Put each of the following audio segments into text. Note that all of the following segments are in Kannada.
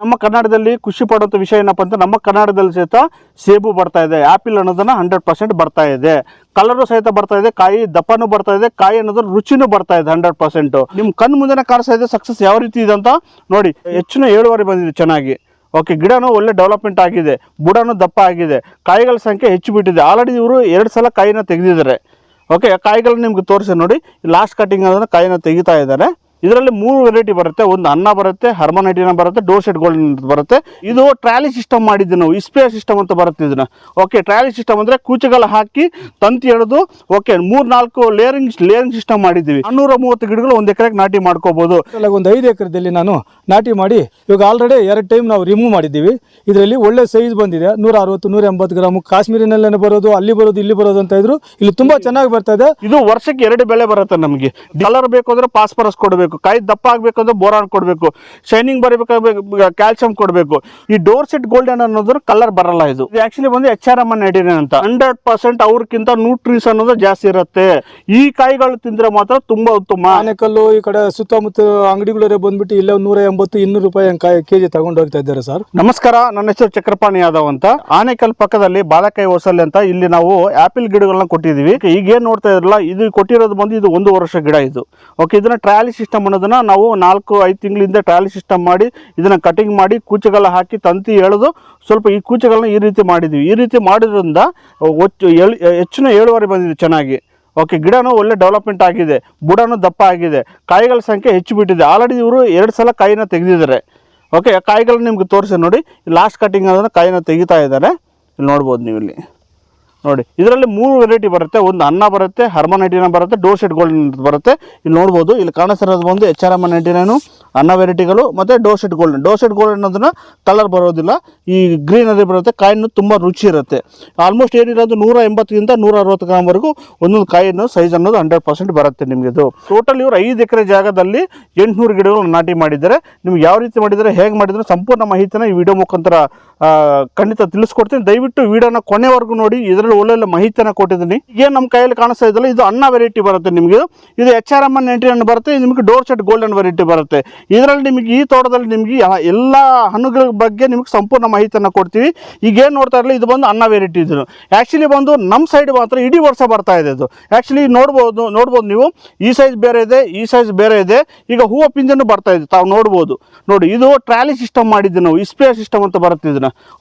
ನಮ್ಮ ಕನ್ನಡದಲ್ಲಿ ಖುಷಿ ಪಡುವಂಥ ವಿಷಯ ಏನಪ್ಪ ಅಂತ ನಮ್ಮ ಕನ್ನಡದಲ್ಲಿ ಸಹಿತ ಸೇಬು ಬರ್ತಾ ಇದೆ, ಆಪಿಲ್ ಅನ್ನೋದನ್ನ ಹಂಡ್ರೆಡ್ ಪರ್ಸೆಂಟ್ ಬರ್ತಾ ಇದೆ, ಕಲರು ಸಹಿತ ಬರ್ತಾ ಇದೆ, ಕಾಯಿ ದಪ್ಪನೂ ಬರ್ತಾ ಇದೆ, ಕಾಯಿ ಅನ್ನೋದ್ರ ರುಚಿನೂ ಬರ್ತಾ ಇದೆ ಹಂಡ್ರೆಡ್ ಪರ್ಸೆಂಟು ನಿಮ್ಮ ಕಣ್ಣು ಮುಂದೆ ಕಾಣಿಸ್ತಾ ಇದೆ ಸಕ್ಸಸ್ ಯಾವ ರೀತಿ ಇದೆ ಅಂತ ನೋಡಿ, ಹೆಚ್ಚಿನ ಏಳುವರೆ ಬಂದಿದೆ ಚೆನ್ನಾಗಿ. ಓಕೆ ಗಿಡನೂ ಒಳ್ಳೆ ಡೆವಲಪ್ಮೆಂಟ್ ಆಗಿದೆ, ಬುಡನೂ ದಪ್ಪ ಆಗಿದೆ, ಕಾಯಿಗಳ ಸಂಖ್ಯೆ ಹೆಚ್ಚು ಬಿಟ್ಟಿದೆ. ಆಲ್ರೆಡಿ ಇವರು ಎರಡು ಸಲ ಕಾಯಿನ ತೆಗೆದಿದ್ದಾರೆ. ಓಕೆ ಕಾಯಿಗಳನ್ನ ನಿಮ್ಗೆ ತೋರಿಸಿ ನೋಡಿ ಲಾಸ್ಟ್ ಕಟಿಂಗ್ ಅನ್ನೋದನ್ನ ಕಾಯಿನ ತೆಗಿತಾ ಇದ್ದಾರೆ. ಇದರಲ್ಲಿ ಮೂರು ವೆರೈಟಿ ಬರುತ್ತೆ. ಒಂದು ಅನ್ನ ಬರುತ್ತೆ ಹರ್ಮನ್ ಐಟಿನ ಬರುತ್ತೆ ಸೆಟ್ ಗೋಲ್ಡ್ ಬರುತ್ತೆ. ಇದು ಟ್ರಾಲಿ ಸಿಸ್ಟಮ್ ಮಾಡಿದ್ದು ನಾವು ಇಸ್ಪ್ರೇ ಸಿಸ್ಟಮ್ ಅಂತ ಬರುತ್ತೆ ಇದನ್ನ. ಓಕೆ ಟ್ರಾಲಿ ಸಿಸ್ಟಮ್ ಅಂದ್ರೆ ಕೂಚಗಳ ಹಾಕಿ ತಂತಿ ಎಳೆದು ಓಕೆ ಮೂರ್ ನಾಲ್ಕು ಲೇರಿಂಗ್ ಲೇರಿಂಗ್ ಸಿಸ್ಟಮ್ ಮಾಡಿದ್ದೀವಿ. ನಾನ್ನೂರ ಮೂವತ್ತು ಗಿಡಗಳು ಒಂದು ಎಕರೆಗೆ ನಾಟಿ ಮಾಡ್ಕೋಬಹುದು ಒಂದು ಐದು ಎಕರೆದಲ್ಲಿ ನಾನು ನಾಟಿ ಮಾಡಿ ಇವಾಗ ಆಲ್ರೆಡಿ ಎರಡು ಟೈಮ್ ನಾವು ರಿಮೂವ್ ಮಾಡಿದ್ದೀವಿ. ಇದರಲ್ಲಿ ಒಳ್ಳೆ ಸೈಜ್ ಬಂದಿದೆ. ನೂರ ಅರವತ್ತು ನೂರ ಎಂಬತ್ತು ಗ್ರಾಮ್ ಕಾಶ್ಮೀರಿನಲ್ಲೇ ಬರೋದು ಅಲ್ಲಿ ಬರೋದು ಇಲ್ಲಿ ಬರೋದು ಅಂತ ಇದ್ರು. ಇಲ್ಲಿ ತುಂಬಾ ಚೆನ್ನಾಗಿ ಬರ್ತಾ ಇದೆ. ಇದು ವರ್ಷಕ್ಕೆ ಎರಡು ಬೆಳೆ ಬರುತ್ತೆ ನಮಗೆ. ಕಲರ್ ಬೇಕು ಅಂದ್ರೆ ಪಾಸ್ಪರಸ್ ಕೊಡಬೇಕು. ಕಾಯಿ ದಪ್ಪ ಆಗಬೇಕು ಅಂದರೆ ಬೋರಾನ್ ಕೊಡಬೇಕು. ಶೈನಿಂಗ್ ಬರಬೇಕಾದ್ರೆ ಕ್ಯಾಲ್ಸಿಯಂ ಕೊಡಬೇಕು. ಈ ಡೋರ್ ಸೆಟ್ ಗೋಲ್ಡನ್ ಅನ್ನೋದ್ರ ಕಲರ್ ಬರಲ್ಲ ಇದು. ಆ್ಯಕ್ಚುಲಿ ಬಂದು ಎಚ್ ಆರ್ ಎಂ ಅಂತ. ಹಂಡ್ರೆಡ್ ಪರ್ಸೆಂಟ್ ಅವ್ರಕ್ಕಿಂತ ನ್ಯೂಟ್ರೀಸ್ ಅನ್ನೋದು ಜಾಸ್ತಿ ಇರುತ್ತೆ. ಈ ಕಾಯಿಗಳು ತಿಂದರೆ ಮಾತ್ರ ತುಂಬಾ ಉತ್ತಮ. ಆನೆಕಲ್ಲು ಈ ಕಡೆ ಸುತ್ತಮುತ್ತ ಅಂಗಡಿಗಳೇ ಬಂದ್ಬಿಟ್ಟು ಇಲ್ಲೇ ನೂರ ಎಂಬತ್ತು ಇನ್ನೂರು ರೂಪಾಯಿ ಕಾಯಿ ಕೆಜಿ ತಗೊಂಡು ಹೋಗ್ತಾ ಇದ್ದಾರೆ ಸರ್. ನಮಸ್ಕಾರ ನನ್ನ ಹೆಸರು ಚಕ್ರಪಾಣಿ ಯಾದವ್ ಅಂತ. ಆನೆಕಲ್ ಪಕ್ಕದಲ್ಲಿ ಬಾಳೆಕಾಯಿ ಹೊಸಲ್ಲಿ ಅಂತ ಇಲ್ಲಿ ನಾವು ಆಪಿಲ್ ಗಿಡಗಳನ್ನ ಕೊಟ್ಟಿದೀವಿ ಈಗ ಏನ್ ನೋಡ್ತಾ ಇದ್ರಲ್ಲ ಇದು ಕೊಟ್ಟಿರೋದು ಬಂದು ಇದು ಒಂದು ವರ್ಷ ಗಿಡ ಇದು. ಓಕೆ ಇದನ್ನ ಟ್ರಯಲ್ ಸಿಸ್ಟಮ್ ಅನ್ನೋದನ್ನ ನಾವು ನಾಲ್ಕು, ಐದು ತಿಂಗಳಿಂದ ಟ್ರಯಲ್ ಸಿಸ್ಟಮ್ ಮಾಡಿ, ಇದನ್ನ ಕಟಿಂಗ್ ಮಾಡಿ ಕೂಚೆಗಳ ಹಾಕಿ ತಂತಿ ಎಳೆದು ಸ್ವಲ್ಪ ಈ ಕೂಚೆಗಳನ್ನ ಈ ರೀತಿ ಮಾಡಿದ್ವಿ. ಈ ರೀತಿ ಮಾಡಿದ್ರಿಂದ ಒಚ್ಚು ಹೆಚ್ಚಿನ ಏಳುವರೆ ಬಂದಿದೆ ಚೆನ್ನಾಗಿ. ಓಕೆ ಗಿಡನೂ ಒಳ್ಳೆ ಡೆವಲಪ್ಮೆಂಟ್ ಆಗಿದೆ. ಬುಡನೂ ದಪ್ಪ ಆಗಿದೆ. ಕಾಯಿಗಳ ಸಂಖ್ಯೆ ಹೆಚ್ಚು ಬಿಟ್ಟಿದೆ. ಆಲ್ರೆಡಿ ಇವರು ಎರಡು ಸಲ ಕಾಯಿನ ತೆಗೆದಿದ್ದಾರೆ. ಓಕೆ ಕಾಯಿಗಳನ್ನ ನಿಮ್ಗೆ ತೋರಿಸಿ ನೋಡಿ. ಲಾಸ್ಟ್ ಕಟಿಂಗ್ ಅದನ್ನು ಕಾಯಿನ ತೆಗಿತಾ ಇದ್ದಾರೆ. ಇಲ್ಲಿ ನೋಡ್ಬೋದು ನೀವು ಇಲ್ಲಿ. ನೋಡಿ, ಇದರಲ್ಲಿ ಮೂರು ವೆರೈಟಿ ಬರುತ್ತೆ. ಒಂದು ಅನ್ನ ಬರುತ್ತೆ ಹರ್ಮನ್ ಐಟಿನ ಬರುತ್ತೆ ಡೋಸೆಟ್ ಗೋಲ್ಡ್ ಅಂತ ಬರುತ್ತೆ. ಇಲ್ಲಿ ನೋಡ್ಬೋದು, ಇಲ್ಲಿ ಕಾಣಿಸ್ತಿರೋದು ಬಂದು ಎಚ್ ಆರ್ ಎಂ ಐಟಿನೇನು ಅನ್ನ ವೆರೈಟಿಗಳು ಮತ್ತು ಡೋಸೆಟ್ ಗೋಲ್ಡನ್ ಡೋಸೆಟ್ ಗೋಲ್ಡ್ ಅನ್ನೋದನ್ನ ಕಲರ್ ಬರೋದಿಲ್ಲ. ಈ ಗ್ರೀನರಿ ಬರುತ್ತೆ. ಕಾಯಿನೂ ತುಂಬ ರುಚಿ ಇರುತ್ತೆ. ಆಲ್ಮೋಸ್ಟ್ ಏನಿರೋದು ನೂರ ಎಂಬತ್ತರಿಂದ ನೂರ ಅರವತ್ತು ಗ್ರಾಮ್ವರೆಗೂ ಒಂದೊಂದು ಕಾಯಿನ ಸೈಜ್ ಅನ್ನೋದು ಹಂಡ್ರೆಡ್ ಪರ್ಸೆಂಟ್ ಬರುತ್ತೆ ನಿಮಗೆ ಇದು. ಟೋಟಲ್ ಇವರು ಐದು ಎಕರೆ ಜಾಗದಲ್ಲಿ ಎಂಟುನೂರು ಗಿಡಗಳನ್ನು ನಾಟಿ ಮಾಡಿದ್ದಾರೆ. ನಿಮ್ಗೆ ಯಾವ ರೀತಿ ಮಾಡಿದ್ದಾರೆ, ಹೇಗೆ ಮಾಡಿದ್ರೆ ಸಂಪೂರ್ಣ ಮಾಹಿತಿನ ಈ ವಿಡಿಯೋ ಮುಖಾಂತರ ಖಂಡಿತ ತಿಳಿಸ್ಕೊಡ್ತೀನಿ. ದಯವಿಟ್ಟು ವಿಡಿಯೋನ ಕೊನೆವರೆಗೂ ನೋಡಿ. ಇದರಲ್ಲಿ ಒಳ್ಳೊಳ್ಳೆ ಮಾಹಿತಿಯನ್ನು ಕೊಟ್ಟಿದ್ದೀನಿ. ಏನು ನಮ್ಮ ಕೈಯಲ್ಲಿ ಕಾಣಿಸ್ತಾ ಇದ್ದಲ್ಲ ಇದು ಅನ್ನ ವೆರೈಟಿ ಬರುತ್ತೆ ನಿಮಗೆ. ಇದು H R M ninety nine ಬರುತ್ತೆ. ಇದು ನಿಮಗೆ ಡೋರ್ ಸೆಟ್ ಗೋಲ್ಡನ್ ವೆರೈಟಿ ಬರುತ್ತೆ. ಇದರಲ್ಲಿ ನಿಮಗೆ ಈ ತೋಟದಲ್ಲಿ ನಿಮಗೆ ಎಲ್ಲ ಹಣ್ಣುಗಳ ಬಗ್ಗೆ ನಿಮಗೆ ಸಂಪೂರ್ಣ ಮಾಹಿತಿಯನ್ನು ಕೊಡ್ತೀವಿ. ಈಗೇನು ನೋಡ್ತಾ ಇರಲಿ, ಇದು ಬಂದು ಅನ್ನ ವೆರೈಟಿ ಇದು. ಆ್ಯಕ್ಚುಲಿ ಬಂದು ನಮ್ಮ ಸೈಡ್ ಮಾತ್ರ ಇಡೀ ವರ್ಷ ಬರ್ತಾ ಇದೆ ಅದು ಆ್ಯಕ್ಚುಲಿ ನೋಡ್ಬೋದು ನೋಡ್ಬೋದು ನೀವು. ಈ ಸೈಜ್ ಬೇರೆ ಇದೆ, ಈ ಸೈಜ್ ಬೇರೆ ಇದೆ. ಈಗ ಹೂವು ಪಿಂಜನ್ನು ಬರ್ತಾ ಇದೆ, ತಾವು ನೋಡ್ಬೋದು. ನೋಡಿ, ಇದು ಟ್ರಾಲಿ ಸಿಸ್ಟಮ್ ಮಾಡಿದ್ದು ನಾವು ಇಸ್ಪೇ ಸಿಸ್ಟಮ್ ಅಂತ ಬರುತ್ತೆ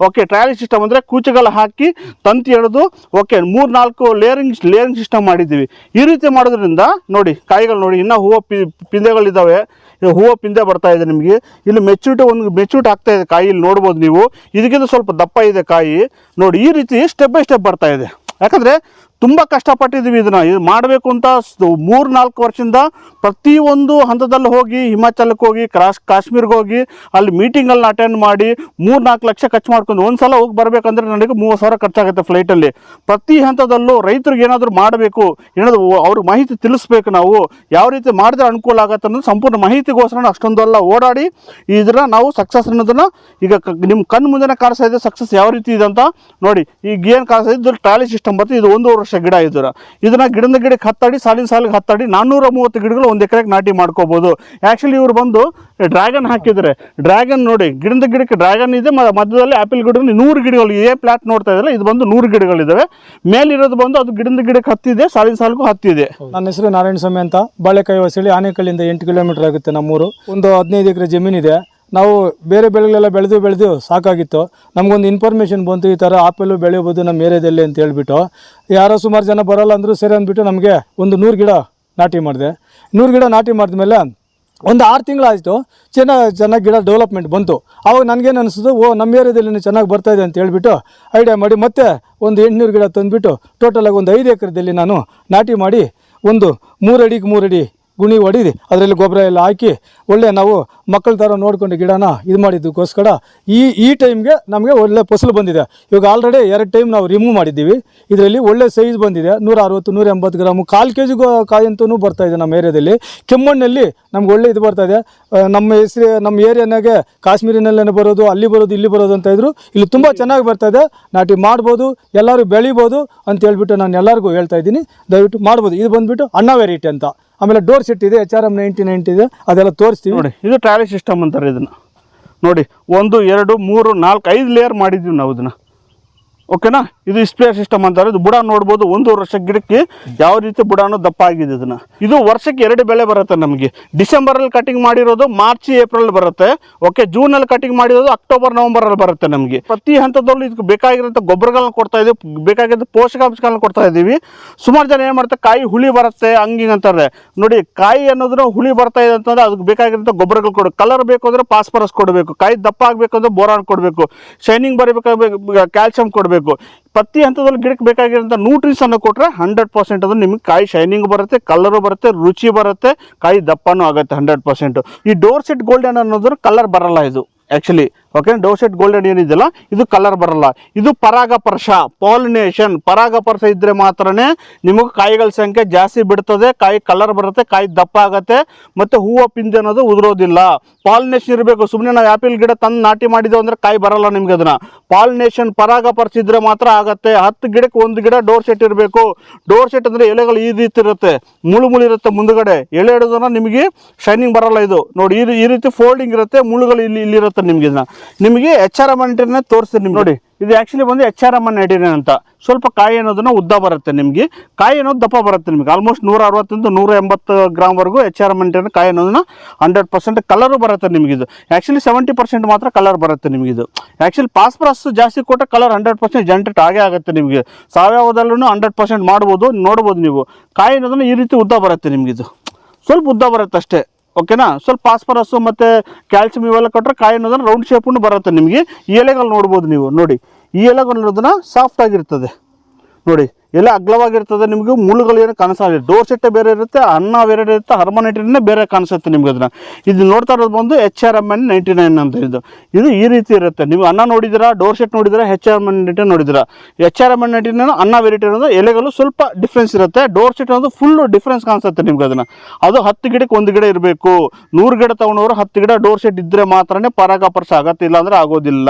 ಓಕೆ ಟ್ರಾಲಿ ಸಿಸ್ಟಮ್ ಅಂದರೆ ಕೂಚೆಗಳು ಹಾಕಿ ತಂತಿ ಎಳೆದು ಓಕೆ ಮೂರು ನಾಲ್ಕು ಲೇರಿಂಗ್ ಲೇರಿಂಗ್ ಸಿಸ್ಟಮ್ ಮಾಡಿದ್ದೀವಿ. ಈ ರೀತಿ ಮಾಡೋದ್ರಿಂದ, ನೋಡಿ, ಕಾಯಿಗಳು ನೋಡಿ, ಇನ್ನೂ ಹೂವು ಪಿ ಪಿಂದೆಗಳಿದ್ದಾವೆ ಇದು ಹೂವು ಪಿಂದೆ ಬರ್ತಾ ಇದೆ ನಿಮಗೆ. ಇಲ್ಲಿ ಮೆಚ್ಯೂರಿಟಿ ಒಂದು ಮೆಚೂರಿಟಿ ಆಗ್ತಾ ಇದೆ ಕಾಯಿ, ಇಲ್ಲಿ ನೋಡ್ಬೋದು ನೀವು. ಇದಕ್ಕಿಂತ ಸ್ವಲ್ಪ ದಪ್ಪ ಇದೆ ಕಾಯಿ. ನೋಡಿ, ಈ ರೀತಿ ಸ್ಟೆಪ್ ಬೈ ಸ್ಟೆಪ್ ಬರ್ತಾ ಇದೆ. ಯಾಕಂದರೆ ತುಂಬ ಕಷ್ಟಪಟ್ಟಿದ್ದೀವಿ ಇದನ್ನು. ಇದು ಮಾಡಬೇಕು ಅಂತ ಮೂರು ನಾಲ್ಕು ವರ್ಷದಿಂದ ಪ್ರತಿಯೊಂದು ಹಂತದಲ್ಲಿ ಹೋಗಿ, ಹಿಮಾಚಲಕ್ಕೆ ಹೋಗಿ ಕ್ರಾಶ್ ಕಾಶ್ಮೀರ್ಗೆ ಹೋಗಿ, ಅಲ್ಲಿ ಮೀಟಿಂಗಲ್ಲಿ ಅಟೆಂಡ್ ಮಾಡಿ ಮೂರು ನಾಲ್ಕು ಲಕ್ಷ ಖರ್ಚು ಮಾಡ್ಕೊಂಡು ಒಂದು ಸಲ ಹೋಗಿ ಬರಬೇಕಂದ್ರೆ ನನಗೆ ಮೂವತ್ತು ಸಾವಿರ ಖರ್ಚಾಗುತ್ತೆ ಫ್ಲೈಟಲ್ಲಿ ಪ್ರತಿ ಹಂತದಲ್ಲೂ ರೈತರಿಗೆ ಏನಾದರೂ ಮಾಡಬೇಕು, ಏನಾದರೂ ಅವ್ರಿಗೆ ಮಾಹಿತಿ ತಿಳಿಸ್ಬೇಕು ನಾವು, ಯಾವ ರೀತಿ ಮಾಡಿದ್ರೆ ಅನುಕೂಲ ಆಗುತ್ತೆ ಅನ್ನೋದು ಸಂಪೂರ್ಣ ಮಾಹಿತಿಗೋಸ್ಕರ ಅಷ್ಟೊಂದೆಲ್ಲ ಓಡಾಡಿ ಇದನ್ನು ನಾವು ಸಕ್ಸಸ್ ಅನ್ನೋದನ್ನು ಈಗ ನಿಮ್ಮ ಕಣ್ಣು ಮುಂದೆ ಕಾಣಿಸ್ತಾ ಇದೆ ಸಕ್ಸಸ್ ಯಾವ ರೀತಿ ಇದೆ ಅಂತ ನೋಡಿ. ಈಗ ಏನು ಕಾಣಿಸ್ತಾ ಇದು ಟ್ರಾಲಿ ಸಿಸ್ಟಮ್ ಬರ್ತದೆ, ಇದು ಒಂದು ವರ್ಷ ಗಿಡ ಇದರ ಇದನ್ನ ಗಿಡದ ಗಿಡಕ್ಕೆ ಹತ್ತಾಡಿ, ಸಾಲಿನ ಸಾಲಿಗೆ ಹತ್ತಾಡಿ ನಾನ್ನೂರ ಮೂವತ್ತು ಗಿಡಗಳು ಒಂದು ಎಕರೆಗೆ ನಾಟಿ ಮಾಡ್ಕೋಬಹುದು ಆ್ಯಕ್ಚುಲಿ ಇವರು ಬಂದು ಡ್ರ್ಯಾಗನ್ ಹಾಕಿದ್ರೆ, ಡ್ರ್ಯಾಗನ್ ನೋಡಿ, ಗಿಡದ ಗಿಡಕ್ಕೆ ಡ್ರ್ಯಾಗನ್ ಇದೆ ಮಧ್ಯದಲ್ಲಿ ಆಪಲ್ ಗಿಡ ನೂರು ಗಿಡಗಳು, ಇದೇ ಪ್ಲಾಟ್ ನೋಡ್ತಾ ಇದ್ರೆ ಇದು ಬಂದು ನೂರು ಗಿಡಗಳಿದ್ದಾವೆ ಮೇಲಿರೋದು ಬಂದು ಅದು ಗಿಡದ ಗಿಡಕ್ಕೆ ಹತ್ತಿದೆ, ಸಾಲಿನ ಸಾಲಿಗೂ ಹತ್ತಿದೆ. ನನ್ನ ಹೆಸರು ನಾರಾಯಣ ಸ್ವಾಮಿ ಅಂತ. ಬಾಳೆಕಾಯಿ ವಸಳಿ ಆನೆಕಲ್ಲಿಂದ ಎಂಟು ಕಿಲೋಮೀಟರ್ ಆಗುತ್ತೆ ನಮ್ಮೂರು. ಒಂದು ಹದಿನೈದು ಎಕರೆ ಜಮೀನಿದೆ. ನಾವು ಬೇರೆ ಬೆಳೆಗಳೆಲ್ಲ ಬೆಳೆದು ಬೆಳೆದು ಸಾಕಾಗಿತ್ತು. ನಮಗೊಂದು ಇನ್ಫಾರ್ಮೇಷನ್ ಬಂತು, ಈ ಥರ ಆಪಲ್ಲು ಬೆಳೆಯಬೋದು ನಮ್ಮ ಏರಿಯಾದಲ್ಲಿ ಅಂತ ಹೇಳ್ಬಿಟ್ಟು. ಯಾರೋ ಸುಮಾರು ಜನ ಬರೋಲ್ಲ ಅಂದರೂ ಸರಿ ಅಂದ್ಬಿಟ್ಟು ನಮಗೆ ಒಂದು ನೂರು ಗಿಡ ನಾಟಿ ಮಾಡಿದೆ. ನೂರು ಗಿಡ ನಾಟಿ ಮಾಡಿದ ಮೇಲೆ ಒಂದು ಆರು ತಿಂಗಳಾಯಿತು ಚೆನ್ನಾಗಿ ಚೆನ್ನಾಗಿ ಗಿಡ ಡೆವಲಪ್ಮೆಂಟ್ ಬಂತು. ಆವಾಗ ನನಗೇನು ಅನಿಸ್ತು ಓ, ನಮ್ಮ ಏರಿಯಾದಲ್ಲಿ ಚೆನ್ನಾಗಿ ಬರ್ತಾಯಿದೆ ಅಂತ ಹೇಳ್ಬಿಟ್ಟು ಐಡಿಯಾ ಮಾಡಿ ಮತ್ತೆ ಒಂದು ಎಂಟುನೂರು ಗಿಡ ತಂದುಬಿಟ್ಟು ಟೋಟಲಾಗಿ ಒಂದು ಐದು ಎಕರೆದಲ್ಲಿ ನಾನು ನಾಟಿ ಮಾಡಿ ಒಂದು ಮೂರಡಿಗೆ ಮೂರಡಿ ಗುಣಿ ಹೊಡೀರಿ ಅದರಲ್ಲಿ ಗೊಬ್ಬರ ಎಲ್ಲ ಹಾಕಿ ಒಳ್ಳೆ ನಾವು ಮಕ್ಕಳ ಥರ ನೋಡ್ಕೊಂಡು ಗಿಡನ ಇದು ಮಾಡಿದ್ದಕ್ಕೋಸ್ಕರ ಈ ಈ ಟೈಮ್ಗೆ ನಮಗೆ ಒಳ್ಳೆ ಫಸಲು ಬಂದಿದೆ. ಇವಾಗ ಆಲ್ರೆಡಿ ಎರಡು ಟೈಮ್ ನಾವು ರಿಮೂವ್ ಮಾಡಿದ್ದೀವಿ. ಇದರಲ್ಲಿ ಒಳ್ಳೆ ಸೈಜ್ ಬಂದಿದೆ. ನೂರ ಅರವತ್ತು ನೂರ ಎಂಬತ್ತು ಗ್ರಾಮು ಕಾಲು ಕೆ ಜಿಗೂ ಕಾಯಿ ಅಂತೂ ಬರ್ತಾ ಇದೆ ನಮ್ಮ ಏರಿಯಾದಲ್ಲಿ. ಕೆಮ್ಮಣ್ಣಲ್ಲಿ ನಮ್ಗೆ ಒಳ್ಳೆ ಇದು ಇದೆ. ನಮ್ಮ ಹೆಸರು, ನಮ್ಮ ಏರಿಯಾನಾಗೆ ಕಾಶ್ಮೀರಿನಲ್ಲೇ ಬರೋದು, ಅಲ್ಲಿ ಬರೋದು, ಇಲ್ಲಿ ಬರೋದು ಅಂತ ಇದ್ರು ಇಲ್ಲಿ ತುಂಬ ಚೆನ್ನಾಗಿ ಬರ್ತಾ ಇದೆ. ನಾಟಿ ಮಾಡ್ಬೋದು, ಎಲ್ಲರೂ ಬೆಳಿಬೋದು ಅಂತ ಹೇಳ್ಬಿಟ್ಟು ನಾನು ಎಲ್ಲರಿಗೂ ಹೇಳ್ತಾ ಇದ್ದೀನಿ. ದಯವಿಟ್ಟು ಮಾಡ್ಬೋದು. ಇದು ಬಂದ್ಬಿಟ್ಟು ಅಣ್ಣ ವೆರೈಟಿ ಅಂತ. ಆಮೇಲೆ ಡೋರ್ ಸೆಟ್ ಇದೆ H R M ninety ninety ಇದೆ, ಅದೆಲ್ಲ ತೋರಿಸ್ತೀವಿ. ನೋಡಿ, ಇದು ಟ್ರಾವೆಲ್ ಸಿಸ್ಟಮ್ ಅಂತಾರೆ ಇದನ್ನು. ನೋಡಿ, ಒಂದು, ಎರಡು, ಮೂರು, ನಾಲ್ಕು, ಐದು ಲೇಯರ್ ಮಾಡಿದ್ದೀವಿ ನಾವು ಇದನ್ನ. ಓಕೆನಾ? ಇದು ಸ್ಪ್ರೇ ಸಿಸ್ಟಮ್ ಅಂತಾರೆ. ಇದು ಬುಡ ನೋಡ್ಬೋದು ಒಂದು ವರ್ಷ ಗಿಡಕ್ಕೆ ಯಾವ ರೀತಿ ಬುಡಾನು ದಪ್ಪ ಆಗಿದೆ ಇದನ್ನ. ಇದು ವರ್ಷಕ್ಕೆ ಎರಡು ಬೆಳೆ ಬರುತ್ತೆ ನಮಗೆ. ಡಿಸೆಂಬರ್ ಅಲ್ಲಿ ಕಟಿಂಗ್ ಮಾಡಿರೋದು, ಮಾರ್ಚ್, ಏಪ್ರಿಲ್ ಬರುತ್ತೆ. ಓಕೆ ಜೂನ್ ಅಲ್ಲಿ ಕಟಿಂಗ್ ಮಾಡಿರೋದು, ಅಕ್ಟೋಬರ್ ನವೆಂಬರ್ ಅಲ್ಲಿ ಬರುತ್ತೆ ನಮಗೆ. ಪ್ರತಿ ಹಂತದಲ್ಲೂ ಇದಕ್ಕೆ ಬೇಕಾಗಿರೋಂಥ ಗೊಬ್ಬರಗಳನ್ನ ಕೊಡ್ತಾ ಇದೀವಿ ಬೇಕಾಗಿದ್ದ ಪೋಷಕಾಂಶಗಳನ್ನ ಕೊಡ್ತಾ ಇದ್ದೀವಿ ಸುಮಾರು ಜನ ಏನು ಮಾಡ್ತಾರೆ, ಕಾಯಿ ಹುಳಿ ಬರುತ್ತೆ ಹಂಗಿಂಗ್ ಅಂತಾರೆ. ನೋಡಿ, ಕಾಯಿ ಅನ್ನೋದ್ರ ಹುಳಿ ಬರ್ತಾ ಇದೆ ಅಂತಂದ್ರೆ ಅದಕ್ಕೆ ಬೇಕಾಗಿರೋಂಥ ಗೊಬ್ಬರಗಳು ಕೊಡು. ಕಲರ್ ಬೇಕು ಅಂದ್ರೆ ಪಾಸ್ಪರಸ್ ಕೊಡಬೇಕು. ಕಾಯಿ ದಪ್ಪ ಆಗಬೇಕು ಅಂದ್ರೆ ಬೋರಾನ್ ಕೊಡಬೇಕು. ಶೈನಿಂಗ್ ಬರಬೇಕು ಕ್ಯಾಲ್ಸಿಯಂ ಕೊಡಬೇಕು. ಪ್ರತಿ ಹಂತದಲ್ಲಿ ಗಿಡಕ್ಕೆ ಬೇಕಾಗಿರೋಂಥ ನ್ಯೂಟ್ರಿಸ್ ಅನ್ನು ಕೊಟ್ಟರೆ ಹಂಡ್ರೆಡ್ ಪರ್ಸೆಂಟ್ ಅದು ನಿಮಗೆ ಕಾಯಿ ಶೈನಿಂಗ್ ಬರುತ್ತೆ ಕಲರು ಬರುತ್ತೆ, ರುಚಿ ಬರುತ್ತೆ, ಕಾಯಿ ದಪ್ಪನೂ ಆಗುತ್ತೆ ಹಂಡ್ರೆಡ್ ಪರ್ಸೆಂಟ್ ಈ ಡೋರ್ ಸೆಟ್ ಗೋಲ್ಡನ್ ಅನ್ನೋದ್ರ ಕಲರ್ ಬರಲ್ಲ ಇದು actually okay Dorsett Golden ಏನಿದೆಯಲ್ಲ ಇದು ಕಲರ್ ಬರಲ್ಲ. ಇದು ಪರಾಗಪರ್ಶ ಪಾಲಿನೇಷನ್ ಪರಾಗಪರ್ಶ ಇದ್ರೆ ಮಾತ್ರನೇ ನಿಮಗೆ ಕಾಯಿಗಳ ಸಂಖ್ಯೆ ಜಾಸ್ತಿ ಬಿಡ್ತದೆ, ಕಾಯಿ ಕಲರ್ ಬರುತ್ತೆ, ಕಾಯಿ ದಪ್ಪ ಆಗುತ್ತೆ, ಮತ್ತೆ ಹೂವು ಪಿಂಜೆ ಅನ್ನೋದು ಉದುರೋದಿಲ್ಲ. ಪಾಲಿನೇಷನ್ ಇರಬೇಕು. ಸುಮ್ಮನೆ ನಾವು ಆ್ಯಪಲ್ ಗಿಡ ತಂದು ನಾಟಿ ಮಾಡಿದೆವು ಅಂದ್ರೆ ಕಾಯಿ ಬರಲ್ಲ ನಿಮ್ಗೆ ಅದನ್ನ. ಪಾಲಿನೇಷನ್ ಪರಾಗಪರ್ಶ ಇದ್ರೆ ಮಾತ್ರ ಆಗತ್ತೆ. ಹತ್ತು ಗಿಡಕ್ಕೆ ಒಂದು ಗಿಡ ಡೋರ್ ಸೆಟ್ ಇರಬೇಕು. ಡೋರ್ ಸೆಟ್ ಅಂದ್ರೆ ಎಲೆಗಳು ಈ ರೀತಿ ಇರುತ್ತೆ. ಮುಳು ಮುಳು ಇರುತ್ತೆ ಮುಂದುಗಡೆ. ಎಲೆ ಹಿಡಿದ್ರೆ ನಿಮಗೆ ಶೈನಿಂಗ್ ಬರಲ್ಲ ಇದು. ನೋಡಿ, ಈ ರೀತಿ ಫೋಲ್ಡಿಂಗ್ ಇರುತ್ತೆ ಮುಳುಗಳು ಇಲ್ಲಿ ಇಲ್ಲಿರುತ್ತೆ ನಿಮ್ಗೆ ಇದನ್ನ. ನಿಮಗೆ ಎಚ್ ಆರ್ ಎಂ ತೋರಿಸ್ತೀನಿ ನಿಮ್ಗೆ. ನೋಡಿ, ಇದು ಆ್ಯಕ್ಚುಲಿ ಬಂದು ಎಚ್ ಆರ್ ಎಂ ಎಡಿನ ಅಂತ. ಸ್ವಲ್ಪ ಕಾಯಿ ಅನ್ನೋದನ್ನ ಉದ್ದ ಬರುತ್ತೆ ನಿಮಗೆ. ಕಾಯಿ ಅನ್ನೋದು ದಪ್ಪ ಬರುತ್ತೆ ನಿಮಗೆ. ಆಲ್ಮೋಸ್ಟ್ ನೂರ ಅರವತ್ತರಿಂದ ನೂರ ಎಂಬತ್ತು ಗ್ರಾಮ್ವರೆಗೂ ಎಚ್ ಆರ್ ಎಂ ಕಾಯಿ ಅನ್ನೋದನ್ನ ಹಂಡ್ರೆಡ್ ಪರ್ಸೆಂಟ್ ಕಲರು ಬರುತ್ತೆ ನಿಮಗಿದು ಆ್ಯಕ್ಚುಲಿ ಸೆವೆಂಟಿ ಪರ್ಸೆಂಟ್ ಮಾತ್ರ ಕಲರ್ ಬರುತ್ತೆ ನಿಮಗಿದು ಆ್ಯಕ್ಚುಲಿ ಪಾಸ್ಪರಸ್ ಜಾಸ್ತಿ ಕೊಟ್ಟರೆ ಕಲರ್ ಹಂಡ್ರೆಡ್ ಪರ್ಸೆಂಟ್ ಜನ್ರೇಟ್ ಆಗೇ ಆಗುತ್ತೆ ನಿಮಗೆ. ಸಾವಯವದಲ್ಲೂ ಹಂಡ್ರೆಡ್ ಪರ್ಸೆಂಟ್ ಮಾಡ್ಬೋದು, ನೋಡ್ಬೋದು ನೀವು. ಕಾಯಿ ಅನ್ನೋದನ್ನ ಈ ರೀತಿ ಉದ್ದ ಬರುತ್ತೆ ನಿಮಗಿದು ಸ್ವಲ್ಪ ಉದ್ದ ಬರುತ್ತೆ ಅಷ್ಟೇ. ಓಕೆನಾ? ಸ್ವಲ್ಪ ಫಾಸ್ಫರಸ್ಸು ಮತ್ತು ಕ್ಯಾಲ್ಸಿಯಂ ಇವೆಲ್ಲ ಕೊಟ್ಟರೆ ಕಾಯಿ ಅನ್ನೋದನ್ನ ರೌಂಡ್ ಶೇಪನ್ನು ಬರುತ್ತೆ ನಿಮಗೆ. ಈ ಎಲೆಗಳು ನೋಡ್ಬೋದು ನೀವು. ನೋಡಿ, ಈ ಎಲೆಗಳು ಅನ್ನೋದನ್ನ ಸಾಫ್ಟ್ ಆಗಿರ್ತದೆ. ನೋಡಿ ಎಲೆ ಅಗ್ಲವಾಗಿರ್ತದೆ, ನಿಮಗೆ ಮುಳ್ಳುಗಳು ಏನು ಕಾಣಿಸಲ್ಲ. ಡೋರ್ ಸೆಟ್ಟೆ ಬೇರೆ ಇರುತ್ತೆ, ಅನ್ನ ಬೇರೆ ಇರುತ್ತೆ ಹರ್ಮನೈಟಿನೇ ಬೇರೆ ಕಾಣಿಸುತ್ತೆ ನಿಮ್ಗೆ ಅದನ್ನ. ಇದು ನೋಡ್ತಾ ಇರೋದು ಬಂದು H R M N ninety nine ಅಂತ ಇದು. ಇದು ಈ ರೀತಿ ಇರುತ್ತೆ. ನೀವು ಅನ್ನ ನೋಡಿದಿರಾ ಡೋರ್ ಸೆಟ್ ನೋಡಿದಿರಾ H R M ninety ನೋಡಿದಿರಾ H R M N ninety nine Anna variety ಅನ್ನೋದು ಎಲೆಗಳು ಸ್ವಲ್ಪ ಡಿಫ್ರೆನ್ಸ್ ಇರುತ್ತೆ. ಡೋರ್ ಸೆಟ್ ಅನ್ನೋದು ಫುಲ್ ಡಿಫ್ರೆನ್ಸ್ ಕಾಣಿಸುತ್ತೆ ನಿಮ್ಗೆ ಅದನ್ನ. ಅದು ಹತ್ತು ಗಿಡಕ್ಕೆ ಒಂದು ಗಿಡ ಇರಬೇಕು. ನೂರು ಗಿಡ ತಗೊಂಡವರು ಹತ್ತು ಗಿಡ ಡೋರ್ ಸೆಟ್ ಇದ್ದರೆ ಮಾತ್ರನೇ ಪರಾಗಪರ್ಶ ಆಗತ್ತೆ ಇಲ್ಲ ಅಂದ್ರೆ ಆಗೋದಿಲ್ಲ.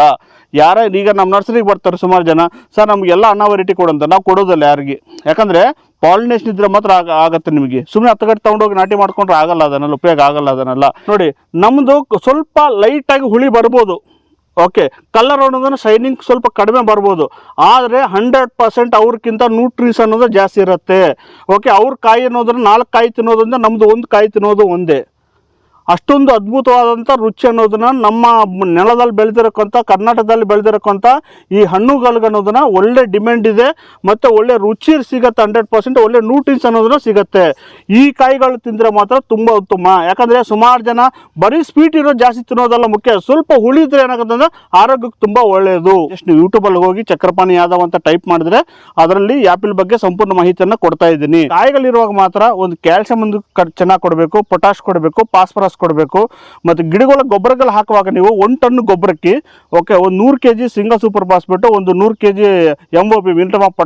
ಯಾರ ಈಗ ನಮ್ಮ ನರ್ಸರಿಗೆ ಬರ್ತಾರೆ ಸುಮಾರು ಜನ, ಸರ್ ನಮಗೆಲ್ಲ ಅನ್ನ ವೆರೈಟಿ ಕೊಡಂತ, ನಾವು ಕೊಡೋದಲ್ಲ ಯಾರಿಗೆ. ಯಾಕಂದ್ರೆ ಪಾಲಿನೇಷನ್ ಇದ್ರೆ ಮಾತ್ರ ಆಗ, ಆಗತ್ತೆ ನಿಮಗೆ. ಸುಮ್ಮನೆ ಹತ್ತು ಗಂಟೆ ತಗೊಂಡೋಗಿ ನಾಟಿ ಮಾಡ್ಕೊಂಡ್ರೆ ಆಗಲ್ಲ ಅದನ್ನೆಲ್ಲ, ಉಪಯೋಗ ಆಗಲ್ಲ ಅದನ್ನೆಲ್ಲ. ನೋಡಿ ನಮ್ಮದು ಸ್ವಲ್ಪ ಲೈಟಾಗಿ ಹುಳಿ ಬರ್ಬೋದು. ಓಕೆ ಕಲರ್ ಅನ್ನೋದನ್ನ ಶೈನಿಂಗ್ ಸ್ವಲ್ಪ ಕಡಿಮೆ ಬರ್ಬೋದು. ಆದರೆ ಹಂಡ್ರೆಡ್ ಪರ್ಸೆಂಟ್ ಅವ್ರಕ್ಕಿಂತ ನ್ಯೂಟ್ರೀಸ್ ಅನ್ನೋದು ಜಾಸ್ತಿ ಇರುತ್ತೆ. ಓಕೆ ಅವ್ರ ಕಾಯಿ ಅನ್ನೋದನ್ನ ನಾಲ್ಕು ಕಾಯಿ ತಿನ್ನೋದ್ರಿಂದ ನಮ್ಮದು ಒಂದು ಕಾಯಿ ತಿನ್ನೋದು ಒಂದೇ. ಅಷ್ಟೊಂದು ಅದ್ಭುತವಾದಂಥ ರುಚಿ ಅನ್ನೋದನ್ನ ನಮ್ಮ ನೆಲದಲ್ಲಿ ಬೆಳೆದಿರೋಕ್ಕಂಥ, ಕರ್ನಾಟಕದಲ್ಲಿ ಬೆಳೆದಿರಕ್ಕಂಥ ಈ ಹಣ್ಣುಗಳಿಗೆ ಅನ್ನೋದನ್ನ ಒಳ್ಳೆ ಡಿಮ್ಯಾಂಡ್ ಇದೆ ಮತ್ತು ಒಳ್ಳೆ ರುಚಿ ಸಿಗುತ್ತೆ ಹಂಡ್ರೆಡ್ ಪರ್ಸೆಂಟ್ ಒಳ್ಳೆ ನ್ಯೂಟ್ರಿನ್ಸ್ ಅನ್ನೋದನ್ನು ಸಿಗುತ್ತೆ. ಈ ಕಾಯಿಗಳು ತಿಂದರೆ ಮಾತ್ರ ತುಂಬ ಉತ್ತಮ. ಯಾಕಂದರೆ ಸುಮಾರು ಜನ ಬರೀ ಸ್ವೀಟ್ ಇರೋದು ಜಾಸ್ತಿ ತಿನ್ನೋದಲ್ಲ ಮುಖ್ಯ. ಸ್ವಲ್ಪ ಹುಳಿ ಇದ್ರೆ ಏನಾಗುತ್ತೆ ಅಂದ್ರೆ ಆರೋಗ್ಯಕ್ಕೆ ತುಂಬ ಒಳ್ಳೆಯದು. ಎಷ್ಟು ನೀವು ಯೂಟ್ಯೂಬಲ್ಲಿ ಹೋಗಿ ಚಕ್ರಪಾನಿ ಯಾದವ್ ಅಂತ ಟೈಪ್ ಮಾಡಿದ್ರೆ ಅದರಲ್ಲಿ ಆ್ಯಪಿಲ್ ಬಗ್ಗೆ ಸಂಪೂರ್ಣ ಮಾಹಿತಿಯನ್ನು ಕೊಡ್ತಾ ಇದ್ದೀನಿ. ಕಾಯಿಗಳಿರುವಾಗ ಮಾತ್ರ ಒಂದು ಕ್ಯಾಲ್ಸಿಯಂ ಒಂದು ಚೆನ್ನಾಗಿ ಕೊಡಬೇಕು ಪೊಟ್ಯಾಶ್ ಕೊಡಬೇಕು ಫಾಸ್ಫರಸ್ ಕೊಡಬೇಕು. ಮತ್ತು ಗಿಡಗಳ ಗೊಬ್ಬರಗಳು ಹಾಕುವಾಗ ನೀವು ಒನ್ ಟನ್ ಗೊಬ್ಬರಕ್ಕೆ ಓಕೆ ಒಂದು ನೂರು K G single super phosphate, ಒಂದು ನೂರು K G M O P ಮಿಲ್ಟಮ್ ಆಫ್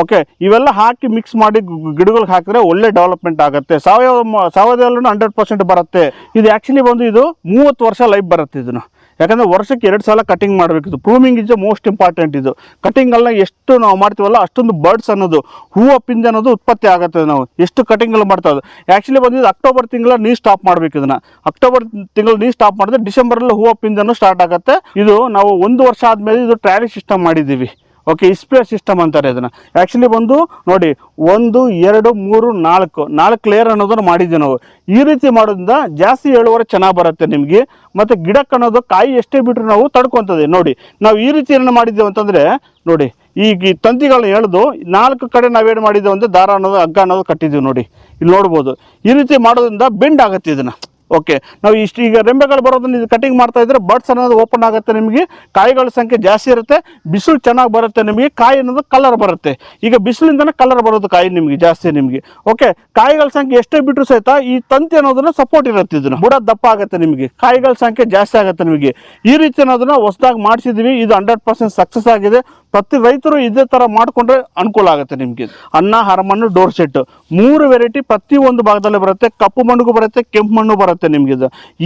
ಓಕೆ ಇವೆಲ್ಲ ಹಾಕಿ ಮಿಕ್ಸ್ ಮಾಡಿ ಗಿಡಗಳಿಗೆ ಹಾಕಿದ್ರೆ ಒಳ್ಳೆ ಡೆವಲಪ್ಮೆಂಟ್ ಆಗುತ್ತೆ. ಸಾವಯವ ಸಾವಯವದಲ್ಲೂ ಹಂಡ್ರೆಡ್ ಪರ್ಸೆಂಟ್ ಬರುತ್ತೆ. ಇದು ಆ್ಯಕ್ಚುಲಿ ಬಂದು ಇದು ಮೂವತ್ತು ವರ್ಷ ಲೈಫ್ ಬರುತ್ತೆ ಇದನ್ನು. ಯಾಕಂದರೆ ವರ್ಷಕ್ಕೆ ಎರಡು ಸಲ ಕಟಿಂಗ್ ಇದು ಪ್ರೂಮಿಂಗ್ ಇಸ್ ಮೋಸ್ಟ್ ಇಂಪಾರ್ಟೆಂಟ್ ಇದು. ಕಟಿಂಗಲ್ಲ ಎಷ್ಟು ನಾವು ಮಾಡ್ತೀವಲ್ಲ, ಅಷ್ಟೊಂದು ಬರ್ಡ್ಸ್ ಅನ್ನೋದು ಹೂವು ಪಿಂಜ ಅನ್ನೋದು ಉತ್ಪತ್ತಿ ಆಗುತ್ತೆ ನಾವು. ಎಷ್ಟು ಕಟಿಂಗಲ್ಲಿ ಮಾಡ್ತಾ ಇದ್ದು ಆ್ಯಕ್ಚುಲಿ ಬಂದಿದ್ದು ಅಕ್ಟೋಬರ್ ತಿಂಗಳ ನೀರು ಸ್ಟಾಪ್ ಮಾಡಬೇಕು ಇದನ್ನ. ಅಕ್ಟೋಬರ್ ತಿಂಗಳು ನೀರು ಸ್ಟಾಪ್ ಮಾಡಿದ್ರೆ ಡಿಸೆಂಬರಲ್ಲಿ ಹೂವು ಪಿಂಜನೂ ಸ್ಟಾರ್ಟ್ ಆಗುತ್ತೆ. ಇದು ನಾವು ಒಂದು ವರ್ಷ ಆದಮೇಲೆ ಇದು ಟ್ರಾಲಿ ಸಿಸ್ಟಮ್ ಮಾಡಿದ್ದೀವಿ. ಓಕೆ ಇಸ್ಪ್ರೇ ಸಿಸ್ಟಮ್ ಅಂತಾರೆ ಇದನ್ನು. ಆ್ಯಕ್ಚುಲಿ ಬಂದು ನೋಡಿ, ಒಂದು, ಎರಡು, ಮೂರು, ನಾಲ್ಕು ನಾಲ್ಕು ಲೇಯರ್ ಅನ್ನೋದನ್ನು ಮಾಡಿದ್ದೀವಿ ನಾವು. ಈ ರೀತಿ ಮಾಡೋದ್ರಿಂದ ಜಾಸ್ತಿ ಏಳುವರೆ ಚೆನ್ನಾಗಿ ಬರುತ್ತೆ ನಿಮಗೆ. ಮತ್ತು ಗಿಡಕ್ಕೆ ಅನ್ನೋದು ಕಾಯಿ ಎಷ್ಟೇ ಬಿಟ್ಟರು ನಾವು ತಡ್ಕೊತದೆ ನೋಡಿ, ನಾವು ಈ ರೀತಿ ಏನು ಮಾಡಿದ್ದೇವೆ ಅಂತಂದರೆ, ನೋಡಿ, ಈಗ ಈ ತಂತಿಗಳನ್ನ ಎಳೆದು ನಾಲ್ಕು ಕಡೆ ನಾವೇನು ಮಾಡಿದ್ದೇವೆ ಅಂದರೆ ದಾರ ಅನ್ನೋದು, ಹಗ್ಗ ಅನ್ನೋದು ಕಟ್ಟಿದ್ದೀವಿ ನೋಡಿ. ಇಲ್ಲಿ ನೋಡ್ಬೋದು. ಈ ರೀತಿ ಮಾಡೋದ್ರಿಂದ ಬೆಂಡ್ ಆಗುತ್ತೆ ಇದನ್ನು. ಓಕೆ ನಾವು ಇಷ್ಟು ಈಗ ರೆಂಬೆಗಳು ಬರೋದನ್ನ ಇದು ಕಟಿಂಗ್ ಮಾಡ್ತಾ ಇದ್ರೆ ಬರ್ಡ್ಸ್ ಅನ್ನೋದು ಓಪನ್ ಆಗುತ್ತೆ ನಿಮಗೆ. ಕಾಯಿಗಳ ಸಂಖ್ಯೆ ಜಾಸ್ತಿ ಇರುತ್ತೆ, ಬಿಸಿಲು ಚೆನ್ನಾಗಿ ಬರುತ್ತೆ ನಿಮಗೆ, ಕಾಯಿ ಅನ್ನೋದು ಕಲರ್ ಬರುತ್ತೆ. ಈಗ ಬಿಸಿಲಿಂದನೇ ಕಲರ್ ಬರೋದು ಕಾಯಿ ನಿಮಗೆ, ಜಾಸ್ತಿ ನಿಮಗೆ. ಓಕೆ ಕಾಯಿಗಳ ಸಂಖ್ಯೆ ಎಷ್ಟೇ ಬಿಟ್ಟರು ಸಹಿತ ಈ ತಂತಿ ಅನ್ನೋದನ್ನ ಸಪೋರ್ಟ್ ಇರುತ್ತೆ ಇದನ್ನ. ಬುಡ ದಪ್ಪ ಆಗುತ್ತೆ ನಿಮಗೆ. ಕಾಯಿಗಳ ಸಂಖ್ಯೆ ಜಾಸ್ತಿ ಆಗುತ್ತೆ ನಿಮಗೆ. ಈ ರೀತಿ ಅನ್ನೋದನ್ನ ಹೊಸದಾಗಿ ಮಾಡಿಸಿದ್ವಿ. ಇದು ಹಂಡ್ರೆಡ್ ಪರ್ಸೆಂಟ್ ಸಕ್ಸಸ್ ಆಗಿದೆ. ಪ್ರತಿ ರೈತರು ಇದೇ ಥರ ಮಾಡಿಕೊಂಡ್ರೆ ಅನುಕೂಲ ಆಗುತ್ತೆ ನಿಮಗೆ. ಅನ್ನ, ಹರಮಣ್ಣು ಡೋರ್ ಸೆಟ್ ಮೂರು ವೆರೈಟಿ ಪ್ರತಿ ಒಂದು ಭಾಗದಲ್ಲಿ ಬರುತ್ತೆ. ಕಪ್ಪು ಮಣ್ಣಿಗೂ ಬರುತ್ತೆ, ಕೆಂಪು ಮಣ್ಣು ಬರುತ್ತೆ ನಿಮ್ಗೆ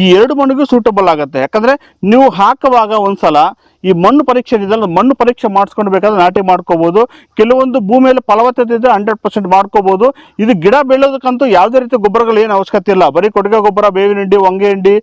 ಈ ಎರಡು ಮಣ್ಣಿಗೂ ಸೂಟಬಲ್ ಆಗುತ್ತೆ. ಯಾಕಂದ್ರೆ ನೀವು ಹಾಕುವಾಗ ಒಂದ್ಸಲ ಈ ಮಣ್ಣು ಪರೀಕ್ಷೆ ಇದೆಲ್ಲ ಮಣ್ಣು ಪರೀಕ್ಷೆ ಮಾಡಿಸ್ಕೊಂಡು ಬೇಕಾದ್ರೆ ನಾಟಿ ಮಾಡ್ಕೋಬಹುದು ಕೆಲವೊಂದು ಭೂಮಿಯಲ್ಲಿ ಫಲವತ್ತತೆ ಇದೆ ಹಂಡ್ರೆಡ್ ಪರ್ಸೆಂಟ್ ಮಾಡ್ಕೋಬಹುದು ಇದು ಗಿಡ ಬೆಳೆಯೋದಕ್ಕಂತೂ ಯಾವುದೇ ರೀತಿ ಗೊಬ್ಬರಗಳು ಏನು ಅವಶ್ಯಕತೆ ಇಲ್ಲ. ಬರೀ ಕೊಟ್ಟಿಗೆ ಗೊಬ್ಬರ, ಬೇವಿನ ಹಿಂಡಿ ಹೊಂಗೆ ಹಿಂಡಿ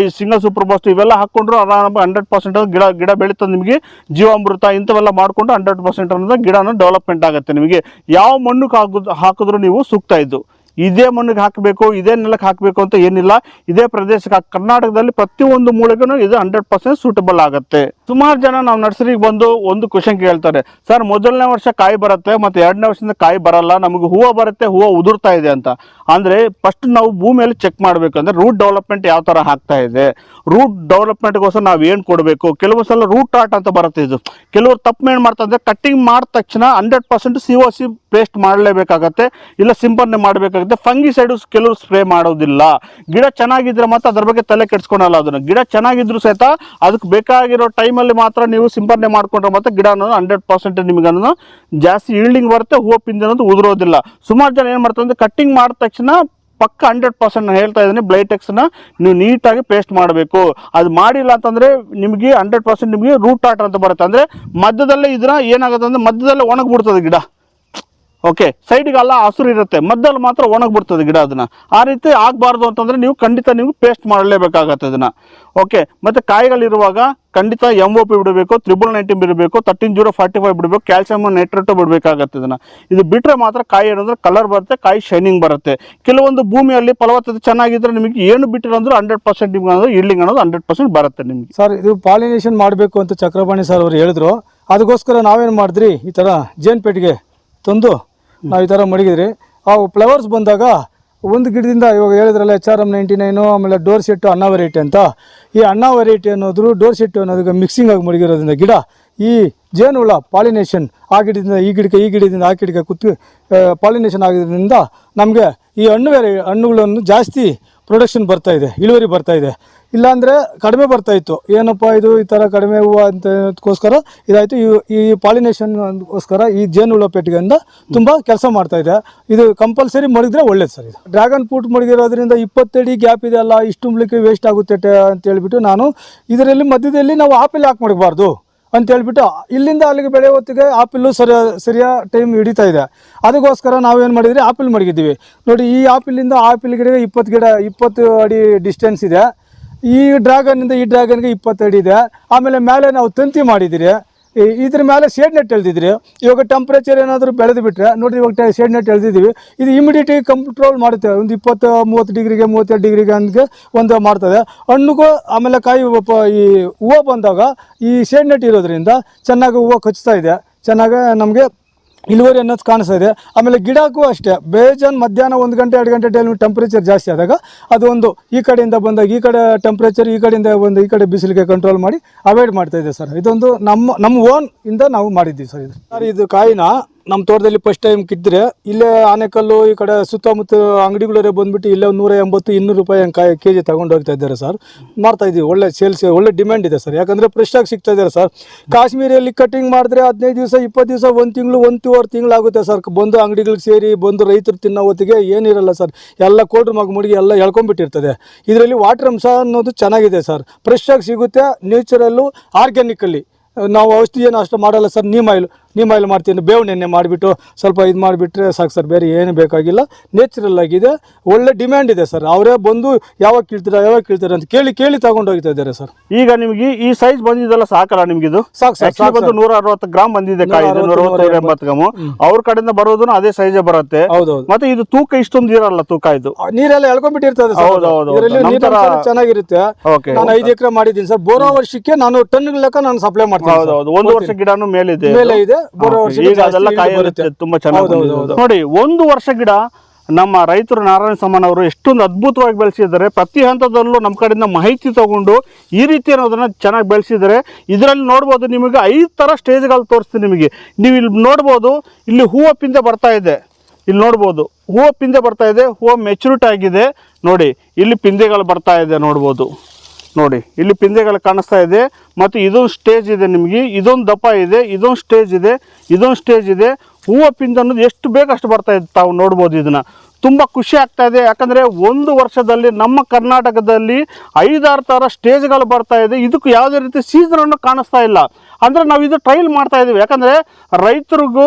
ಈ ಸಿಂಗಲ್ ಸೂಪರ್ ಬಾಸ್ಟ್ ಇವೆಲ್ಲ ಹಾಕೊಂಡ್ರು ಆರಾಮ ಹಂಡ್ರೆಡ್ ಪರ್ಸೆಂಟ್ ಗಿಡ ಗಿಡ ಬೆಳೀತದೆ ನಿಮಗೆ. ಜೀವಾಮೃತ ಇಂಥವೆಲ್ಲ ಮಾಡಿಕೊಂಡು ಹಂಡ್ರೆಡ್ ಪರ್ಸೆಂಟ್ ಅನ್ನೋದು ಗಿಡನ ಡೆವಲಪ್ಮೆಂಟ್ ಆಗುತ್ತೆ ನಿಮಗೆ. ಯಾವ ಮಣ್ಣು ಹಾಕಿದ್ರು ಹಾಕಿದ್ರು ನೀವು ಸೂಕ್ತ ಇದ್ದು ಇದೇ ಮಣ್ಣಿಗೆ ಹಾಕಬೇಕು, ಇದೇ ನೆಲಕ್ಕೆ ಹಾಕಬೇಕು ಅಂತ ಏನಿಲ್ಲ. ಇದೇ ಪ್ರದೇಶಕ್ಕೆ ಕರ್ನಾಟಕದಲ್ಲಿ ಪ್ರತಿಯೊಂದು ಮೂಳೆಗೂ ಇದು ಹಂಡ್ರೆಡ್ ಪರ್ಸೆಂಟ್ ಸೂಟಬಲ್ ಆಗುತ್ತೆ. ಸುಮಾರು ಜನ ನಾವು ನರ್ಸರಿಗೆ ಬಂದು ಒಂದು ಕ್ವಶನ್ ಕೇಳ್ತಾರೆ, ಸರ್, ಮೊದಲನೇ ವರ್ಷ ಕಾಯಿ ಬರುತ್ತೆ, ಮತ್ತೆ ಎರಡನೇ ವರ್ಷದಿಂದ ಕಾಯಿ ಬರಲ್ಲ, ನಮಗೆ ಹೂವು ಬರುತ್ತೆ, ಹೂವು ಉದುರ್ತಾ ಇದೆ ಅಂತ. ಅಂದರೆ ಫಸ್ಟ್ ನಾವು ಭೂಮಿಯಲ್ಲಿ ಚೆಕ್ ಮಾಡಬೇಕು, ಅಂದ್ರೆ ರೂಟ್ ಡೆವಲಪ್ಮೆಂಟ್ ಯಾವ ತರ ಆಗ್ತಾ ಇದೆ. ರೂಟ್ ಡೆವಲಪ್ಮೆಂಟ್ಗೋಸ್ಕರ ನಾವು ಏನು ಕೊಡಬೇಕು? ಕೆಲವು ಸಲ ರೂಟ್ ಆರ್ಟ್ ಅಂತ ಬರುತ್ತೆ ಇದು. ಕೆಲವರು ತಪ್ಪು ಏನು ಮಾಡ್ತಾರೆ ಅಂದ್ರೆ ಕಟ್ಟಿಂಗ್ ಮಾಡಿದ ತಕ್ಷಣ ಹಂಡ್ರೆಡ್ ಪರ್ಸೆಂಟ್ ಸಿ ಪೇಸ್ಟ್ ಮಾಡಲೇಬೇಕಾಗತ್ತೆ, ಇಲ್ಲ ಸಿಂಪರಣೆ ಮಾಡಬೇಕಾಗುತ್ತೆ. ಫಂಗಿಸೈಡು ಕೆಲವರು ಸ್ಪ್ರೇ ಮಾಡೋದಿಲ್ಲ. ಗಿಡ ಚೆನ್ನಾಗಿದ್ರೆ ಮಾತ್ರ ಅದ್ರ ಬಗ್ಗೆ ತಲೆ ಕೆಡ್ಸ್ಕೊಳಲ್ಲ ಅದನ್ನ. ಗಿಡ ಚೆನ್ನಾಗಿದ್ರು ಸಹಿತ ಅದಕ್ಕೆ ಬೇಕಾಗಿರೋ ಟೈಮಲ್ಲಿ ಮಾತ್ರ ನೀವು ಸಿಂಪರಣೆ ಮಾಡ್ಕೊಂಡ್ರೆ ಮಾತ್ರ ಗಿಡ ಅನ್ನೋದು ಹಂಡ್ರೆಡ್ ಪರ್ಸೆಂಟ್ ನಿಮ್ಗೆ ಅನ್ನೋದು ಜಾಸ್ತಿ ಈಲ್ಡಿಂಗ್ ಬರುತ್ತೆ, ಹೂವು ಪಿಂಜ ಅನ್ನೋದು ಉದುರೋದಿಲ್ಲ. ಸುಮಾರು ಜನ ಏನು ಮಾಡ್ತಾರೆ ಅಂದ್ರೆ ಕಟ್ಟಿಂಗ್ ಮಾಡಿದ ತಕ್ಷಣ ಪಕ್ಕ ಹಂಡ್ರೆಡ್ ಪರ್ಸೆಂಟ್ ಹೇಳ್ತಾ ಇದ್ದೀನಿ ಬ್ಲೈಟೆಕ್ಸ್ನ ನೀವು ನೀಟಾಗಿ ಪೇಸ್ಟ್ ಮಾಡಬೇಕು. ಅದು ಮಾಡಿಲ್ಲ ಅಂತಂದ್ರೆ ನಿಮಗೆ ಹಂಡ್ರೆಡ್ ಪರ್ಸೆಂಟ್ ನಿಮಗೆ ರೂಟ್ ಆಟ ಅಂತ ಬರುತ್ತೆ. ಅಂದ್ರೆ ಮಧ್ಯದಲ್ಲೇ ಇದನ್ನ ಏನಾಗುತ್ತೆ ಅಂದ್ರೆ ಮಧ್ಯದಲ್ಲೇ ಒಣಗಿಬಿಡ್ತದೆ ಗಿಡ. ಓಕೆ ಸೈಡ್ಗೆಲ್ಲ ಹಸಿರು ಇರುತ್ತೆ. ಮದ್ದಲ್ಲಿ ಮಾತ್ರ ಒಣಗಿಬಿಡ್ತದೆ ಗಿಡ ಅದನ್ನ. ಆ ರೀತಿ ಆಗಬಾರ್ದು ಅಂತಂದ್ರೆ ನೀವು ಖಂಡಿತ ನೀವು ಪೇಸ್ಟ್ ಮಾಡಲೇಬೇಕಾಗತ್ತೆ ಅದನ್ನ. ಓಕೆ ಮತ್ತೆ ಕಾಯಿಗಳಿರುವಾಗ ಖಂಡಿತ ಎಂ ಒ ಪಿ ಬಿಡಬೇಕು ತ್ರಿಬಲ್ ನೈಂಟಿನ್ ಬಿಡಬೇಕು ತರ್ಟೀನ್ ಜೀರೋ ಫಾರ್ಟಿ ಫೈವ್ ಬಿಡಬೇಕು ಕ್ಯಾಲ್ಸಿಯಮ್ ನೈಟ್ರೇಟು ಬಿಡಬೇಕಾಗತ್ತೆ ಅದನ್ನು. ಇದು ಬಿಟ್ಟರೆ ಮಾತ್ರ ಕಾಯಿ ಏನಂದ್ರೆ ಕಲರ್ ಬರುತ್ತೆ, ಕಾಯಿ ಶೈನಿಂಗ್ ಬರುತ್ತೆ. ಕೆಲವೊಂದು ಭೂಮಿಯಲ್ಲಿ ಫಲವತ್ತತೆ ಚೆನ್ನಾಗಿದ್ರೆ ನಿಮಗೆ ಏನು ಬಿಟ್ಟಿರೋ ಅಂದ್ರೆ ಹಂಡ್ರೆಡ್ ಪರ್ಸೆಂಟ್ ನಿಮ್ಗೆ ಅಂದ್ರೆ ಇಲ್ಡಿಂಗ್ ಅನ್ನೋದು ಹಂಡ್ರೆಡ್ ಪರ್ಸೆಂಟ್ ಬರುತ್ತೆ ನಿಮಗೆ. ಸರ್ ಇದು ಪಾಲಿನೇಷನ್ ಮಾಡಬೇಕು ಅಂತ ಚಕ್ರಪಾಣಿ ಸರ್ ಅವರು ಹೇಳಿದ್ರು. ಅದಕ್ಕೋಸ್ಕರ ನಾವೇನು ಮಾಡಿದ್ರಿ? ಈ ಥರ ಜೇನ್ ತಂದು ನಾವು ಈ ಥರ ಮಡಗಿದ್ರಿ. ಆ ಫ್ಲವರ್ಸ್ ಬಂದಾಗ ಒಂದು ಗಿಡದಿಂದ ಇವಾಗ ಹೇಳಿದ್ರಲ್ಲ H R M ninety nine ಆಮೇಲೆ ಡೋರ್ ಸೆಟ್ಟು ಅನ್ನ ವೆರೈಟಿ ಅಂತ. ಈ ಅನ್ನ ವೆರೈಟಿ ಅನ್ನೋದ್ರು ಡೋರ್ ಸೆಟ್ಟು ಅನ್ನೋದಕ್ಕೆ ಮಿಕ್ಸಿಂಗ್ ಆಗಿ ಮಡಗಿರೋದ್ರಿಂದ ಗಿಡ ಈ ಜೇನುಹುಳ ಪಾಲಿನೇಷನ್ ಆ ಗಿಡದಿಂದ ಈ ಗಿಡಕ್ಕೆ ಈ ಗಿಡದಿಂದ ಆ ಗಿಡಕ್ಕೆ ಕುತ್ತು ಪಾಲಿನೇಷನ್ ಆಗಿರೋದ್ರಿಂದ ನಮಗೆ ಈ ಹಣ್ಣು ವೆರೈ ಹಣ್ಣುಗಳನ್ನು ಜಾಸ್ತಿ ಪ್ರೊಡಕ್ಷನ್ ಬರ್ತಾ ಇದೆ, ಇಳುವರಿ ಬರ್ತಾ ಇದೆ. ಇಲ್ಲಾಂದರೆ ಕಡಿಮೆ ಬರ್ತಾ ಇತ್ತು. ಏನಪ್ಪ ಇದು ಈ ಥರ ಕಡಿಮೆ ಹೂವು ಅಂತಕ್ಕೋಸ್ಕರ ಇದಾಯಿತು. ಈ ಈ ಪಾಲಿನೇಷನ್ಗೋಸ್ಕರ ಈ ಜೇನುಹುಳ ಪೆಟ್ಟಿಗೆಯಿಂದ ತುಂಬ ಕೆಲಸ ಮಾಡ್ತಾ ಇದೆ. ಇದು ಕಂಪಲ್ಸರಿ ಮಡಗಿದ್ರೆ ಒಳ್ಳೇದು ಸರ್ ಇದು. ಡ್ರ್ಯಾಗನ್ ಫ್ರೂಟ್ ಮಡಗಿರೋದ್ರಿಂದ ಇಪ್ಪತ್ತಡಿ ಗ್ಯಾಪ್ ಇದೆ ಅಲ್ಲ, ಇಷ್ಟು ಮುಳಿಕೆ ವೇಸ್ಟ್ ಆಗುತ್ತೆ ಅಂತ ಹೇಳ್ಬಿಟ್ಟು ನಾನು ಇದರಲ್ಲಿ ಮಧ್ಯದಲ್ಲಿ ನಾವು ಆಪಲ್ ಹಾಕಿ ಮಡಗಬಾರ್ದು? ಅಂತ ಹೇಳ್ಬಿಟ್ಟು ಇಲ್ಲಿಂದ ಅಲ್ಲಿಗೆ ಬೆಳೆ ಹೊತ್ತಿಗೆ ಆಪಿಲ್ಲು ಸರಿಯ ಸರಿಯ ಟೈಮ್ ಹಿಡಿತಾ ಇದೆ. ಅದಕ್ಕೋಸ್ಕರ ನಾವೇನು ಮಾಡಿದ್ರಿ ಆಪಿಲ್ ಮಡಗಿದ್ದೀವಿ. ನೋಡಿ, ಈ ಆಪಿಲಿಂದ ಆಪಿಲ್ ಗಿಡಗೆ ಇಪ್ಪತ್ತು ಗಿಡ, ಇಪ್ಪತ್ತು ಅಡಿ ಡಿಸ್ಟೆನ್ಸ್ ಇದೆ. ಈ ಡ್ರ್ಯಾಗನ್ನಿಂದ ಈ ಡ್ರ್ಯಾಗನ್ಗೆ ಇಪ್ಪತ್ತು ಅಡಿ ಇದೆ. ಆಮೇಲೆ ಮೇಲೆ ನಾವು ತಂತಿ ಮಾಡಿದ್ದೀರಿ. ಇದ್ರ ಮೇಲೆ ಶೇಡ್ ನೆಟ್ ಎಳ್ದಿದ್ರಿ. ಇವಾಗ ಟೆಂಪ್ರೇಚರ್ ಏನಾದರೂ ಬೆಳೆದು ಬಿಟ್ರೆ ನೋಡಿ ಇವಾಗ ಶೇಡ್ ನೆಟ್ ಎಳ್ದಿದ್ದೀವಿ. ಇದು ಇಮಿಡಿಯೇಟಿ ಕಂಟ್ರೋಲ್ ಮಾಡುತ್ತೆ. ಒಂದು ಇಪ್ಪತ್ತು, ಮೂವತ್ತು ಡಿಗ್ರಿಗೆ, ಮೂವತ್ತೆರಡು ಡಿಗ್ರಿಗೆ ಹಂಗೆ ಒಂದು ಮಾಡ್ತದೆ. ಹಣ್ಣುಗೂ ಆಮೇಲೆ ಕಾಯಿ ಈ ಹೂವು ಬಂದಾಗ ಈ ಶೇಡ್ ನೆಟ್ ಇರೋದ್ರಿಂದ ಚೆನ್ನಾಗಿ ಹೂವು ಕಚ್ತಾ ಇದೆ. ಚೆನ್ನಾಗಿ ನಮಗೆ ಇಳುವರಿ ಅನ್ನೋದು ಕಾಣಿಸ್ತಾ ಇದೆ. ಆಮೇಲೆ ಗಿಡಕ್ಕೂ ಅಷ್ಟೇ. ಬೇಜಾನ್ ಮಧ್ಯಾಹ್ನ ಒಂದು ಗಂಟೆ, ಎರಡು ಗಂಟೆ ಟೈಮ್ ಟೆಂಪ್ರೇಚರ್ ಜಾಸ್ತಿ ಆದಾಗ ಅದು ಒಂದು ಈ ಕಡೆಯಿಂದ ಬಂದಾಗ ಈ ಕಡೆ ಟೆಂಪ್ರೇಚರ್ ಈ ಕಡೆಯಿಂದ ಬಂದು ಈ ಕಡೆ ಬಿಸಿಲಿಗೆ ಕಂಟ್ರೋಲ್ ಮಾಡಿ ಅವಾಯ್ಡ್ ಮಾಡ್ತಾ ಇದೆ ಸರ್. ಇದೊಂದು ನಮ್ಮ ನಮ್ಮ ಓನ್ ಇಂದ ನಾವು ಮಾಡಿದ್ದೀವಿ ಸರ್ ಇದು. ಸರ್, ಇದು ಕಾಯಿನ ನಮ್ಮ ತೋಟದಲ್ಲಿ ಫಸ್ಟ್ ಟೈಮ್ ಕಿದ್ರೆ, ಇಲ್ಲೇ ಆನೆಕಲ್ಲು ಈ ಕಡೆ ಸುತ್ತಮುತ್ತ ಅಂಗಡಿಗಳವರೆ ಬಂದ್ಬಿಟ್ಟು ಇಲ್ಲೇ ನೂರ ಎಂಬತ್ತು, ಇನ್ನೂರು ರೂಪಾಯಿ ಕಾಯಿ ಕೆ ಜಿ ತಗೊಂಡು ಹೋಗ್ತಾ ಇದ್ದಾರೆ ಸರ್ ಮಾಡ್ತಾ ಇದ್ದೀವಿ ಒಳ್ಳೆ ಸೇಲ್ಸ್ ಒಳ್ಳೆ ಡಿಮ್ಯಾಂಡ್ ಇದೆ ಸರ್ ಯಾಕಂದರೆ ಫ್ರೆಶ್ ಆಗಿ ಸಿಗ್ತಾ ಇದ್ದಾರೆ ಸರ್ ಕಾಶ್ಮೀರಿಯಲ್ಲಿ ಕಟಿಂಗ್ ಮಾಡಿದ್ರೆ ಹದಿನೈದು ದಿವಸ, ಇಪ್ಪತ್ತು ದಿವಸ, ಒಂದು ತಿಂಗಳು ಒಂದೂವರೆ ತಿಂಗಳು ಆಗುತ್ತೆ ಸರ್ ಬಂದು ಅಂಗಡಿಗಳಿಗೆ ಸೇರಿ, ಬಂದು ರೈತರು ತಿನ್ನೋ ಹೊತ್ತಿಗೆ ಏನಿರಲ್ಲ ಸರ್ ಎಲ್ಲ ಕೋಲ್ಡ್ರ್ ಮಗ ಮುಡಿಗೆ ಎಲ್ಲ ಎಳ್ಕೊಂಬಿಟ್ಟಿರ್ತದೆ ಇದರಲ್ಲಿ ವಾಟರ್ ಅಂಶ ಅನ್ನೋದು ಚೆನ್ನಾಗಿದೆ ಸರ್ ಫ್ರೆಶ್ ಆಗಿ ಸಿಗುತ್ತೆ ನ್ಯೂಚರಲ್ಲು ಆರ್ಗ್ಯಾನಿಕಲ್ಲಿ ನಾವು ಔಷಧಿ ಏನು ಅಷ್ಟು ಮಾಡಲ್ಲ sir neem oil neem oil ಮಾಡ್ತೀನಿ ಬೇವು ನೆನ್ನೆ ಮಾಡಿಬಿಟ್ಟು ಸ್ವಲ್ಪ ಇದು ಮಾಡಿಬಿಟ್ರೆ ಸಾಕು ಸರ್ ಬೇರೆ ಏನು ಬೇಕಾಗಿಲ್ಲ. ನ್ಯಾಚುರಲ್ ಆಗಿದೆ ಒಳ್ಳೆ ಡಿಮ್ಯಾಂಡ್ ಇದೆ ಸರ್. ಅವರೇ ಬಂದು ಯಾವಾಗ ಕೀಳ್ತೀರಾ ಯಾವಾಗ ಕೀಳ್ತೀರಾ ಅಂತ ಕೇಳಿ ಕೇಳಿ ತಗೊಂಡು ಹೋಗ್ತಾ ಇದ್ದಾರೆ ಸರ್. ಈಗ ನಿಮಗೆ ಈ ಸೈಜ್ ಬಂದಿದಲ್ಲ ಸಾಕಲ್ಲ ನಿಮ್ಗೆ ಇದು ಸಾಕು ಸರ್ ಬಂದು ನೂರ ಅರವತ್ತು ಗ್ರಾಮ್ ಬಂದಿದೆ ಕಾಯಿ ಎಂಬತ್ತು ಗ್ರಾಮ್ ಅವ್ರ ಕಡೆಯಿಂದ ಬರೋದನ್ನು ಅದೇ ಸೈಜ್ ಬರುತ್ತೆ. ಹೌದೌದು. ಮತ್ತೆ ಇದು ತೂಕ ಇಷ್ಟೊಂದು ಇರಲ್ಲ ತೂಕ ಇದು. ನೀರೆಲ್ಲ ಎಳ್ಕೊಂಡ್ಬಿಟ್ಟಿರ್ತದೆ ಚೆನ್ನಾಗಿರುತ್ತೆ. ನಾನು ಐದು ಎಕರೆ ಮಾಡಿದ್ದೀನಿ ಸರ್. ಬೋರೋ ವರ್ಷಕ್ಕೆ ನಾನು ಟನ್ ಲೆಕ್ಕ ನಾನು ಸಪ್ಲೈ ಮಾಡ್ತೀನಿ ಹೌದು ಹೌದು ಒಂದು ವರ್ಷ ಗಿಡನು ಮೇಲಿದೆ ಮೇಲೆ ಇದೆ. ಬೋರೋ Okay, ವರ್ಷಕ್ಕೆ ಈಗ ಅದೆಲ್ಲ ಕಾಯಿ ಬರುತ್ತೆ. ತುಂಬಾ ಚೆನ್ನಾಗಿ. ನೋಡಿ ಒಂದು ವರ್ಷ ಗಿಡ ನಮ್ಮ ರೈತರು ನಾರಾಯಣ ಸಮಾನ್ ಅವರು ಎಷ್ಟೊಂದು ಅದ್ಭುತವಾಗಿ ಬೆಳೆಸಿದ್ದಾರೆ. ಪ್ರತಿ ಹಂತದಲ್ಲೂ ನಮ್ಮ ಕಡೆಯಿಂದ ಮಾಹಿತಿ ತಗೊಂಡು ಈ ರೀತಿ ಅನ್ನೋದನ್ನ ಚೆನ್ನಾಗಿ ಬೆಳೆಸಿದ್ದಾರೆ. ಇದರಲ್ಲಿ ನೋಡ್ಬೋದು ನಿಮಗೆ ಐದು ಥರ ಸ್ಟೇಜ್ಗಳು ತೋರಿಸ್ತೀನಿ ನಿಮಗೆ. ನೀವು ಇಲ್ಲಿ ನೋಡ್ಬೋದು ಇಲ್ಲಿ ಹೂವು ಪಿಂದೆ ಬರ್ತಾ ಇದೆ. ಇಲ್ಲಿ ನೋಡ್ಬೋದು ಹೂವು ಪಿಂದೆ ಬರ್ತಾ ಇದೆ ಹೂವು ಮೆಚುರಿಟಿ ಆಗಿದೆ. ನೋಡಿ ಇಲ್ಲಿ ಪಿಂದೆಗಳು ಬರ್ತಾ ಇದೆ ನೋಡ್ಬೋದು. ನೋಡಿ, ಇಲ್ಲಿ ಪಿಂದೆಗಳು ಕಾಣಿಸ್ತಾ ಇದೆ. ಮತ್ತು ಇದೊಂದು ಸ್ಟೇಜ್ ಇದೆ ನಿಮಗೆ. ಇದೊಂದು ದಪ್ಪ ಇದೆ, ಇದೊಂದು ಸ್ಟೇಜ್ ಇದೆ, ಇದೊಂದು ಸ್ಟೇಜ್ ಇದೆ. ಹೂವು ಪಿಂದ ಅನ್ನೋದು ಎಷ್ಟು ಬೇಕು ಅಷ್ಟು ಬರ್ತಾ ಇದೆ ತಾವು ನೋಡ್ಬೋದು ಇದನ್ನು. ತುಂಬ ಖುಷಿ ಆಗ್ತಾ ಇದೆ. ಯಾಕಂದರೆ ಒಂದು ವರ್ಷದಲ್ಲಿ ನಮ್ಮ ಕರ್ನಾಟಕದಲ್ಲಿ ಐದಾರು ಥರ ಸ್ಟೇಜ್ಗಳು ಬರ್ತಾ ಇದೆ. ಇದಕ್ಕೆ ಯಾವುದೇ ರೀತಿ ಸೀಸನ್ ಅನ್ನು ಕಾಣಿಸ್ತಾ ಇಲ್ಲ. ಅಂದ್ರೆ ನಾವು ಇದು ಟ್ರೈಲ್ ಮಾಡ್ತಾ ಇದೀವಿ. ಯಾಕಂದ್ರೆ ರೈತರಿಗೂ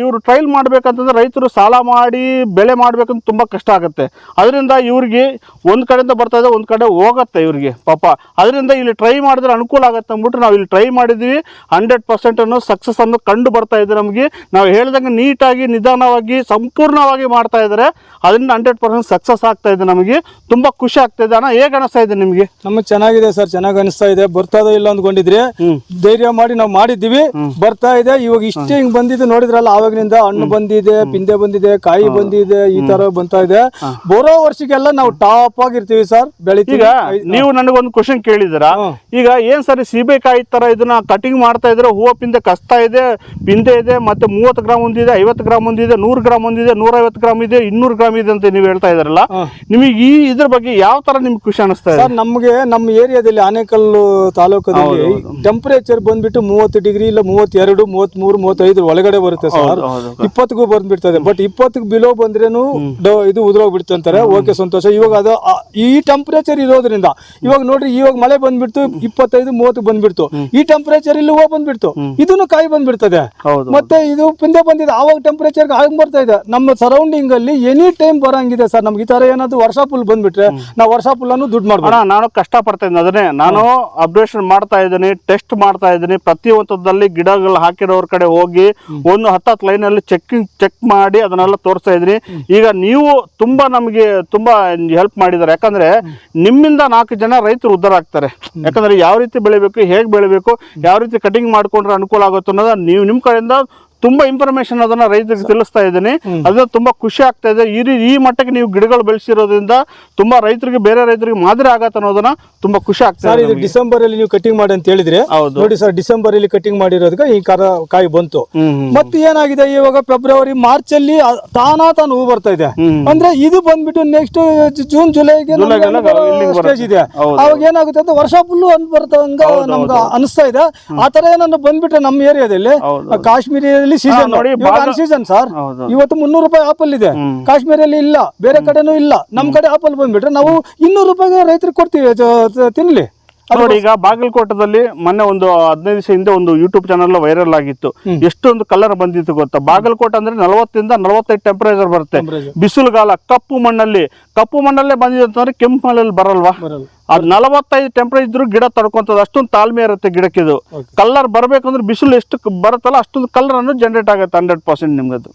ಇವರು ಟ್ರೈಲ್ ಮಾಡ್ಬೇಕಂತಂದ್ರೆ ರೈತರು ಸಾಲ ಮಾಡಿ ಬೆಳೆ ಮಾಡ್ಬೇಕಂತ ತುಂಬಾ ಕಷ್ಟ ಆಗುತ್ತೆ. ಅದರಿಂದ ಇವ್ರಿಗೆ ಒಂದು ಕಡೆಯಿಂದ ಬರ್ತಾ ಇದೆ ಒಂದು ಕಡೆ ಹೋಗುತ್ತೆ ಇವ್ರಿಗೆ ಪಾಪ. ಅದರಿಂದ ಇಲ್ಲಿ ಟ್ರೈ ಮಾಡಿದ್ರೆ ಅನುಕೂಲ ಆಗುತ್ತೆ ಅಂದ್ಬಿಟ್ಟು ನಾವು ಇಲ್ಲಿ ಟ್ರೈ ಮಾಡಿದ್ವಿ. ಹಂಡ್ರೆಡ್ ಪರ್ಸೆಂಟನ್ನು ಸಕ್ಸಸ್ ಅನ್ನು ಕಂಡು ಬರ್ತಾ ಇದೆ ನಮಗೆ. ನಾವು ಹೇಳ್ದಂಗೆ ನೀಟಾಗಿ ನಿಧಾನವಾಗಿ ಸಂಪೂರ್ಣವಾಗಿ ಮಾಡ್ತಾ ಇದ್ದಾರೆ ಅದರಿಂದ ಹಂಡ್ರೆಡ್ ಪರ್ಸೆಂಟ್ ಸಕ್ಸಸ್ ಆಗ್ತಾ ಇದೆ ನಮಗೆ. ತುಂಬಾ ಖುಷಿ ಆಗ್ತಾ ಇದೆ. ಅಣ್ಣ ಹೇಗೆ ಅನಿಸ್ತಾ ಇದೆ ನಿಮಗೆ? ನಮಗೆ ಚೆನ್ನಾಗಿದೆ ಸರ್ ಚೆನ್ನಾಗಿ ಅನಿಸ್ತಾ ಇದೆ. ಬರ್ತದೋ ಇಲ್ಲ ಅಂದ್ಕೊಂಡಿದ್ರೆ. ಧೈರ್ಯ ಮಾಡಿ ನಾವು ಮಾಡಿದ್ದೀವಿ. ಬರ್ತಾ ಇದೆ. ಇವಾಗ ಇಷ್ಟೇ ಹಿಂಗ್ ಬಂದಿದೆ ನೋಡಿದ್ರಲ್ಲ ಆವಾಗಿನಿಂದ ಹಣ್ಣು ಬಂದಿದೆ ಪಿಂದೆ ಬಂದಿದೆ ಕಾಯಿ ಬಂದಿದೆ ಈ ತರ ಬಂತಾ ಇದೆ. ಬರೋ ವರ್ಷಕ್ಕೆಲ್ಲ ನಾವು ಟಾಪ್ ಆಗಿರ್ತೀವಿ ಸರ್ ಬೆಳಿತೀವಿ. ಈಗ ನೀವು ನನಗೊಂದು ಕ್ವಶನ್ ಕೇಳಿದಿರಾ. ಈಗ ಏನ್ ಸರಿ ಸೀಬೆಕಾಯಿ ತರ ಇದನ್ನ ಕಟಿಂಗ್ ಮಾಡ್ತಾ ಇದ್ರೆ ಹೂವು ಪಿಂದೆ ಕಸ್ತಾ ಇದೆ ಪಿಂದೆ ಇದೆ ಮತ್ತೆ ಮೂವತ್ತು ಗ್ರಾಮ್ ಒಂದಿದೆ ಐವತ್ತು ಗ್ರಾಮ್ ಒಂದಿದೆ ನೂರು ಗ್ರಾಮ್ ಒಂದಿದೆ ನೂರೈವತ್ತು ಗ್ರಾಮ್ ಇದೆ ಇನ್ನೂರು ಗ್ರಾಮ್ ಇದೆ ಅಂತ ನೀವು ಹೇಳ್ತಾ ಇದ್ರಲ್ಲ. ನಿಮಗೆ ಈ ಇದ್ರ ಬಗ್ಗೆ ಯಾವ ತರ ನಿಮ್ಗೆ ಖುಷಿ ಅನಿಸ್ತಾ ಇದೆ? ಸರ್ ನಮ್ಗೆ ನಮ್ಮ ಏರಿಯಾದಲ್ಲಿ ಆನೇಕಲ್ಲು ತಾಲೂಕಲ್ಲಿ ಟೆಂಪರೇಚರ್ ಬಂದ್ಬಿಟ್ಟು ಮೂವತ್ತು ಡಿಗ್ರಿ ಇಲ್ಲ ಮೂವತ್ತೆರಡು ಮೂವತ್ಮೂರು ಮೂವತ್ತೈದು ಒಳಗಡೆ ಬರುತ್ತೆ ಸರ್. ಇಪ್ಪತ್ತಿಗೂ ಬಂದ್ಬಿಡ್ತದೆ. ಬಟ್ ಇಪ್ಪತ್ತಿಗೆ ಬಿಲೋ ಬಂದ್ರೇನು ಇದು ಉದುರೋಗ್ಬಿಡ್ತಂತಾರೆ ಓಕೆ ಸಂತೋಷ. ಇವಾಗ ಅದು ಈ ಟೆಂಪರೇಚರ್ ಇರೋದ್ರಿಂದ ಇವಾಗ ನೋಡ್ರಿ ಇವಾಗ ಮಳೆ ಬಂದ್ಬಿಡ್ತು ಇಪ್ಪತ್ತೈದು ಮೂವತ್ತು ಬಂದ್ಬಿಡ್ತು. ಈ ಟೆಂಪರೇಚರ್ ಇಲ್ಲಿ ಹೋಗಿ ಬಂದ್ಬಿಡ್ತು. ಇದನ್ನು ಕಾಯಿ ಬಂದ್ಬಿಡ್ತದೆ. ಮತ್ತೆ ಇದು ಪಿಂದೆ ಬಂದಿದೆ. ಆವಾಗ ಟೆಂಪರೇಚರ್ ಆಗಿ ಬರ್ತಾ ಇದೆ. ನಮ್ಮ ಸರೌಂಡಿಂಗ್ ಅಲ್ಲಿ ಎನಿ ಟೈಮ್ ಬರಂಗಿದೆ ಸರ್. ನಮ್ಗೆ ಈ ತರ ಏನಾದ್ರು ವರ್ಷ ಫುಲ್ ಬಂದ್ಬಿಟ್ರೆ ನಾವು ವರ್ಷ ಫುಲ್ ಅನ್ನು ದುಡ್ಡು ಮಾಡ್ಬೋದು. ನಾನು ಕಷ್ಟ ಪಡ್ತಾ ಇದ್ದೀನಿ ಅದನ್ನೇ ನಾನು ಅಬ್ಸರ್ವೇಷನ್ ಮಾಡ್ತಾ ಇದ್ದೀನಿ ಟೆಸ್ಟ್ ಮಾಡ್ತಾ ಇದ್ದೀನಿ ಪ್ರತಿಯೊಂದದಲ್ಲಿ ಗಿಡಗಳು ಹಾಕಿರೋರ್ ಕಡೆ ಹೋಗಿ ಒಂದು ಹತ್ತತ್ತು ಲೈನ್ ಅಲ್ಲಿ ಚೆಕಿಂಗ್ ಚೆಕ್ ಮಾಡಿ ಅದನ್ನೆಲ್ಲ ತೋರಿಸ್ತಾ ಇದ್ರಿ. ಈಗ ನೀವು ತುಂಬಾ ನಮಗೆ ತುಂಬಾ ಹೆಲ್ಪ್ ಮಾಡಿದ್ದಾರೆ. ಯಾಕಂದ್ರೆ ನಿಮ್ಮಿಂದ ನಾಲ್ಕು ಜನ ರೈತರು ಉದ್ಧಾರ ಆಗ್ತಾರೆ. ಯಾಕಂದ್ರೆ ಯಾವ ರೀತಿ ಬೆಳಿಬೇಕು ಹೇಗೆ ಬೆಳಿಬೇಕು ಯಾವ ರೀತಿ ಕಟಿಂಗ್ ಮಾಡ್ಕೊಂಡ್ರೆ ಅನುಕೂಲ ಆಗುತ್ತೆ ಅನ್ನೋದು ನೀವು ನಿಮ್ಮ ಕಡೆಯಿಂದ ತುಂಬಾ ಇನ್ಫಾರ್ಮೇಶನ್ ಅದನ್ನ ರೈತರಿಗೆ ತಿಳಿಸ್ತಾ ಇದ್ದೀನಿ. ಅದನ್ನ ತುಂಬಾ ಖುಷಿ ಆಗ್ತಾ ಇದೆ. ಈ ಈ ಮಟ್ಟಕ್ಕೆ ನೀವು ಗಿಡಗಳು ಬೆಳೆಸಿರೋದ್ರಿಂದ ತುಂಬಾ ರೈತರಿಗೆ ಬೇರೆ ರೈತರಿಗೆ ಮಾದರಿ ಆಗತ್ತೆ ಅನ್ನೋದನ್ನ ತುಂಬಾ ಖುಷಿ ಆಗ್ತಾ ಇದೆ ಡಿಸೆಂಬರ್ ಅಲ್ಲಿ ನೀವು ಕಟಿಂಗ್ ಮಾಡಿ ಅಂತ ಹೇಳಿದ್ರೆ ಹೌದು. ನೋಡಿ ಸರ್ ಡಿಸೆಂಬರ್ ಅಲ್ಲಿ ಕಟಿಂಗ್ ಮಾಡಿರೋದಕ್ಕೆ ಈ ಕರ ಕಾಯಿ ಬಂತು. ಮತ್ತೆ ಏನಾಗಿದೆ ಇವಾಗ ಫೆಬ್ರವರಿ ಮಾರ್ಚ್ ಅಲ್ಲಿ ತಾನ ತಾನಾ ಹೂ ಬರ್ತಾ ಇದೆ. ಅಂದ್ರೆ ಇದು ಬಂದ್ಬಿಟ್ಟು ನೆಕ್ಸ್ಟ್ ಜೂನ್ ಜುಲೈಗೆ ಸ್ಟೇಜ್ ಇದೆ. ಅವಾಗ ಏನಾಗುತ್ತೆ ಅಂತ ವರ್ಷ ಫುಲ್ ಬರ್ತಾ ನಮ್ಗೆ ಅನಿಸ್ತಾ ಇದೆ. ಆತರ ಏನನ್ನ ಏನಾದ್ರು ಬಂದ್ಬಿಟ್ರೆ ನಮ್ಮ ಏರಿಯಾದಲ್ಲಿ ಹೌದು. ಕಾಶ್ಮೀರಿಯಲ್ಲಿ ಸೀಸನ್ ನೋಡಿ, ಸೀಸನ್ ಸರ್ ಇವತ್ತು ಮುನ್ನೂರು ರೂಪಾಯಿ ಆಪಲ್ ಇದೆ. ಕಾಶ್ಮೀರಲ್ಲಿ ಇಲ್ಲ ಬೇರೆ ಕಡೆನೂ ಇಲ್ಲ. ನಮ್ ಕಡೆ ಆಪಲ್ ಬಂದ್ಬಿಟ್ರೆ ನಾವು ಇನ್ನೂರು ರೂಪಾಯಿಗೆ ರೈತರಿಗೆ ಕೊಡ್ತೀವಿ ತಿನ್ಲಿ. ನೋಡಿ ಈಗ ಬಾಗಲಕೋಟದಲ್ಲಿ ಮೊನ್ನೆ ಒಂದು ಹದಿನೈದು ದಿವಸ ಹಿಂದೆ ಒಂದು ಯೂಟ್ಯೂಬ್ ಚಾನಲ್ ವೈರಲ್ ಆಗಿತ್ತು. ಎಷ್ಟೊಂದು ಕಲರ್ ಬಂದಿತ್ತು ಗೊತ್ತಾ? ಬಾಗಲಕೋಟೆ ಅಂದ್ರೆ ನಲವತ್ತರಿಂದ ನಲವತ್ತೈದು ಟೆಂಪರೇಚರ್ ಬರುತ್ತೆ. ಬಿಸಿಲುಗಾಲ ಕಪ್ಪು ಮಣ್ಣಲ್ಲಿ ಕಪ್ಪು ಮಣ್ಣಲ್ಲೇ ಬಂದಿದೆ ಅಂತಂದ್ರೆ ಕೆಂಪು ಮಣ್ಣಲ್ಲಿ ಬರಲ್ವಾ. ಅದ್ ನಲವತ್ತೈದು ಟೆಂಪರೇಚರ್ ಇದ್ರು ಗಿಡ ತಡ್ಕೊಂತದ ಅಷ್ಟೊಂದು ತಾಳ್ಮೆ ಇರುತ್ತೆ ಗಿಡಕ್ಕಿದು. ಕಲರ್ ಬರ್ಬೇಕಂದ್ರೆ ಬಿಸಿಲು ಎಷ್ಟು ಬರುತ್ತಲ್ಲ ಅಷ್ಟೊಂದು ಕಲರ್ ಅನ್ನು ಜನರೇಟ್ ಆಗುತ್ತೆ ಹಂಡ್ರೆಡ್ ಪರ್ಸೆಂಟ್ ನಿಮ್ಗದು.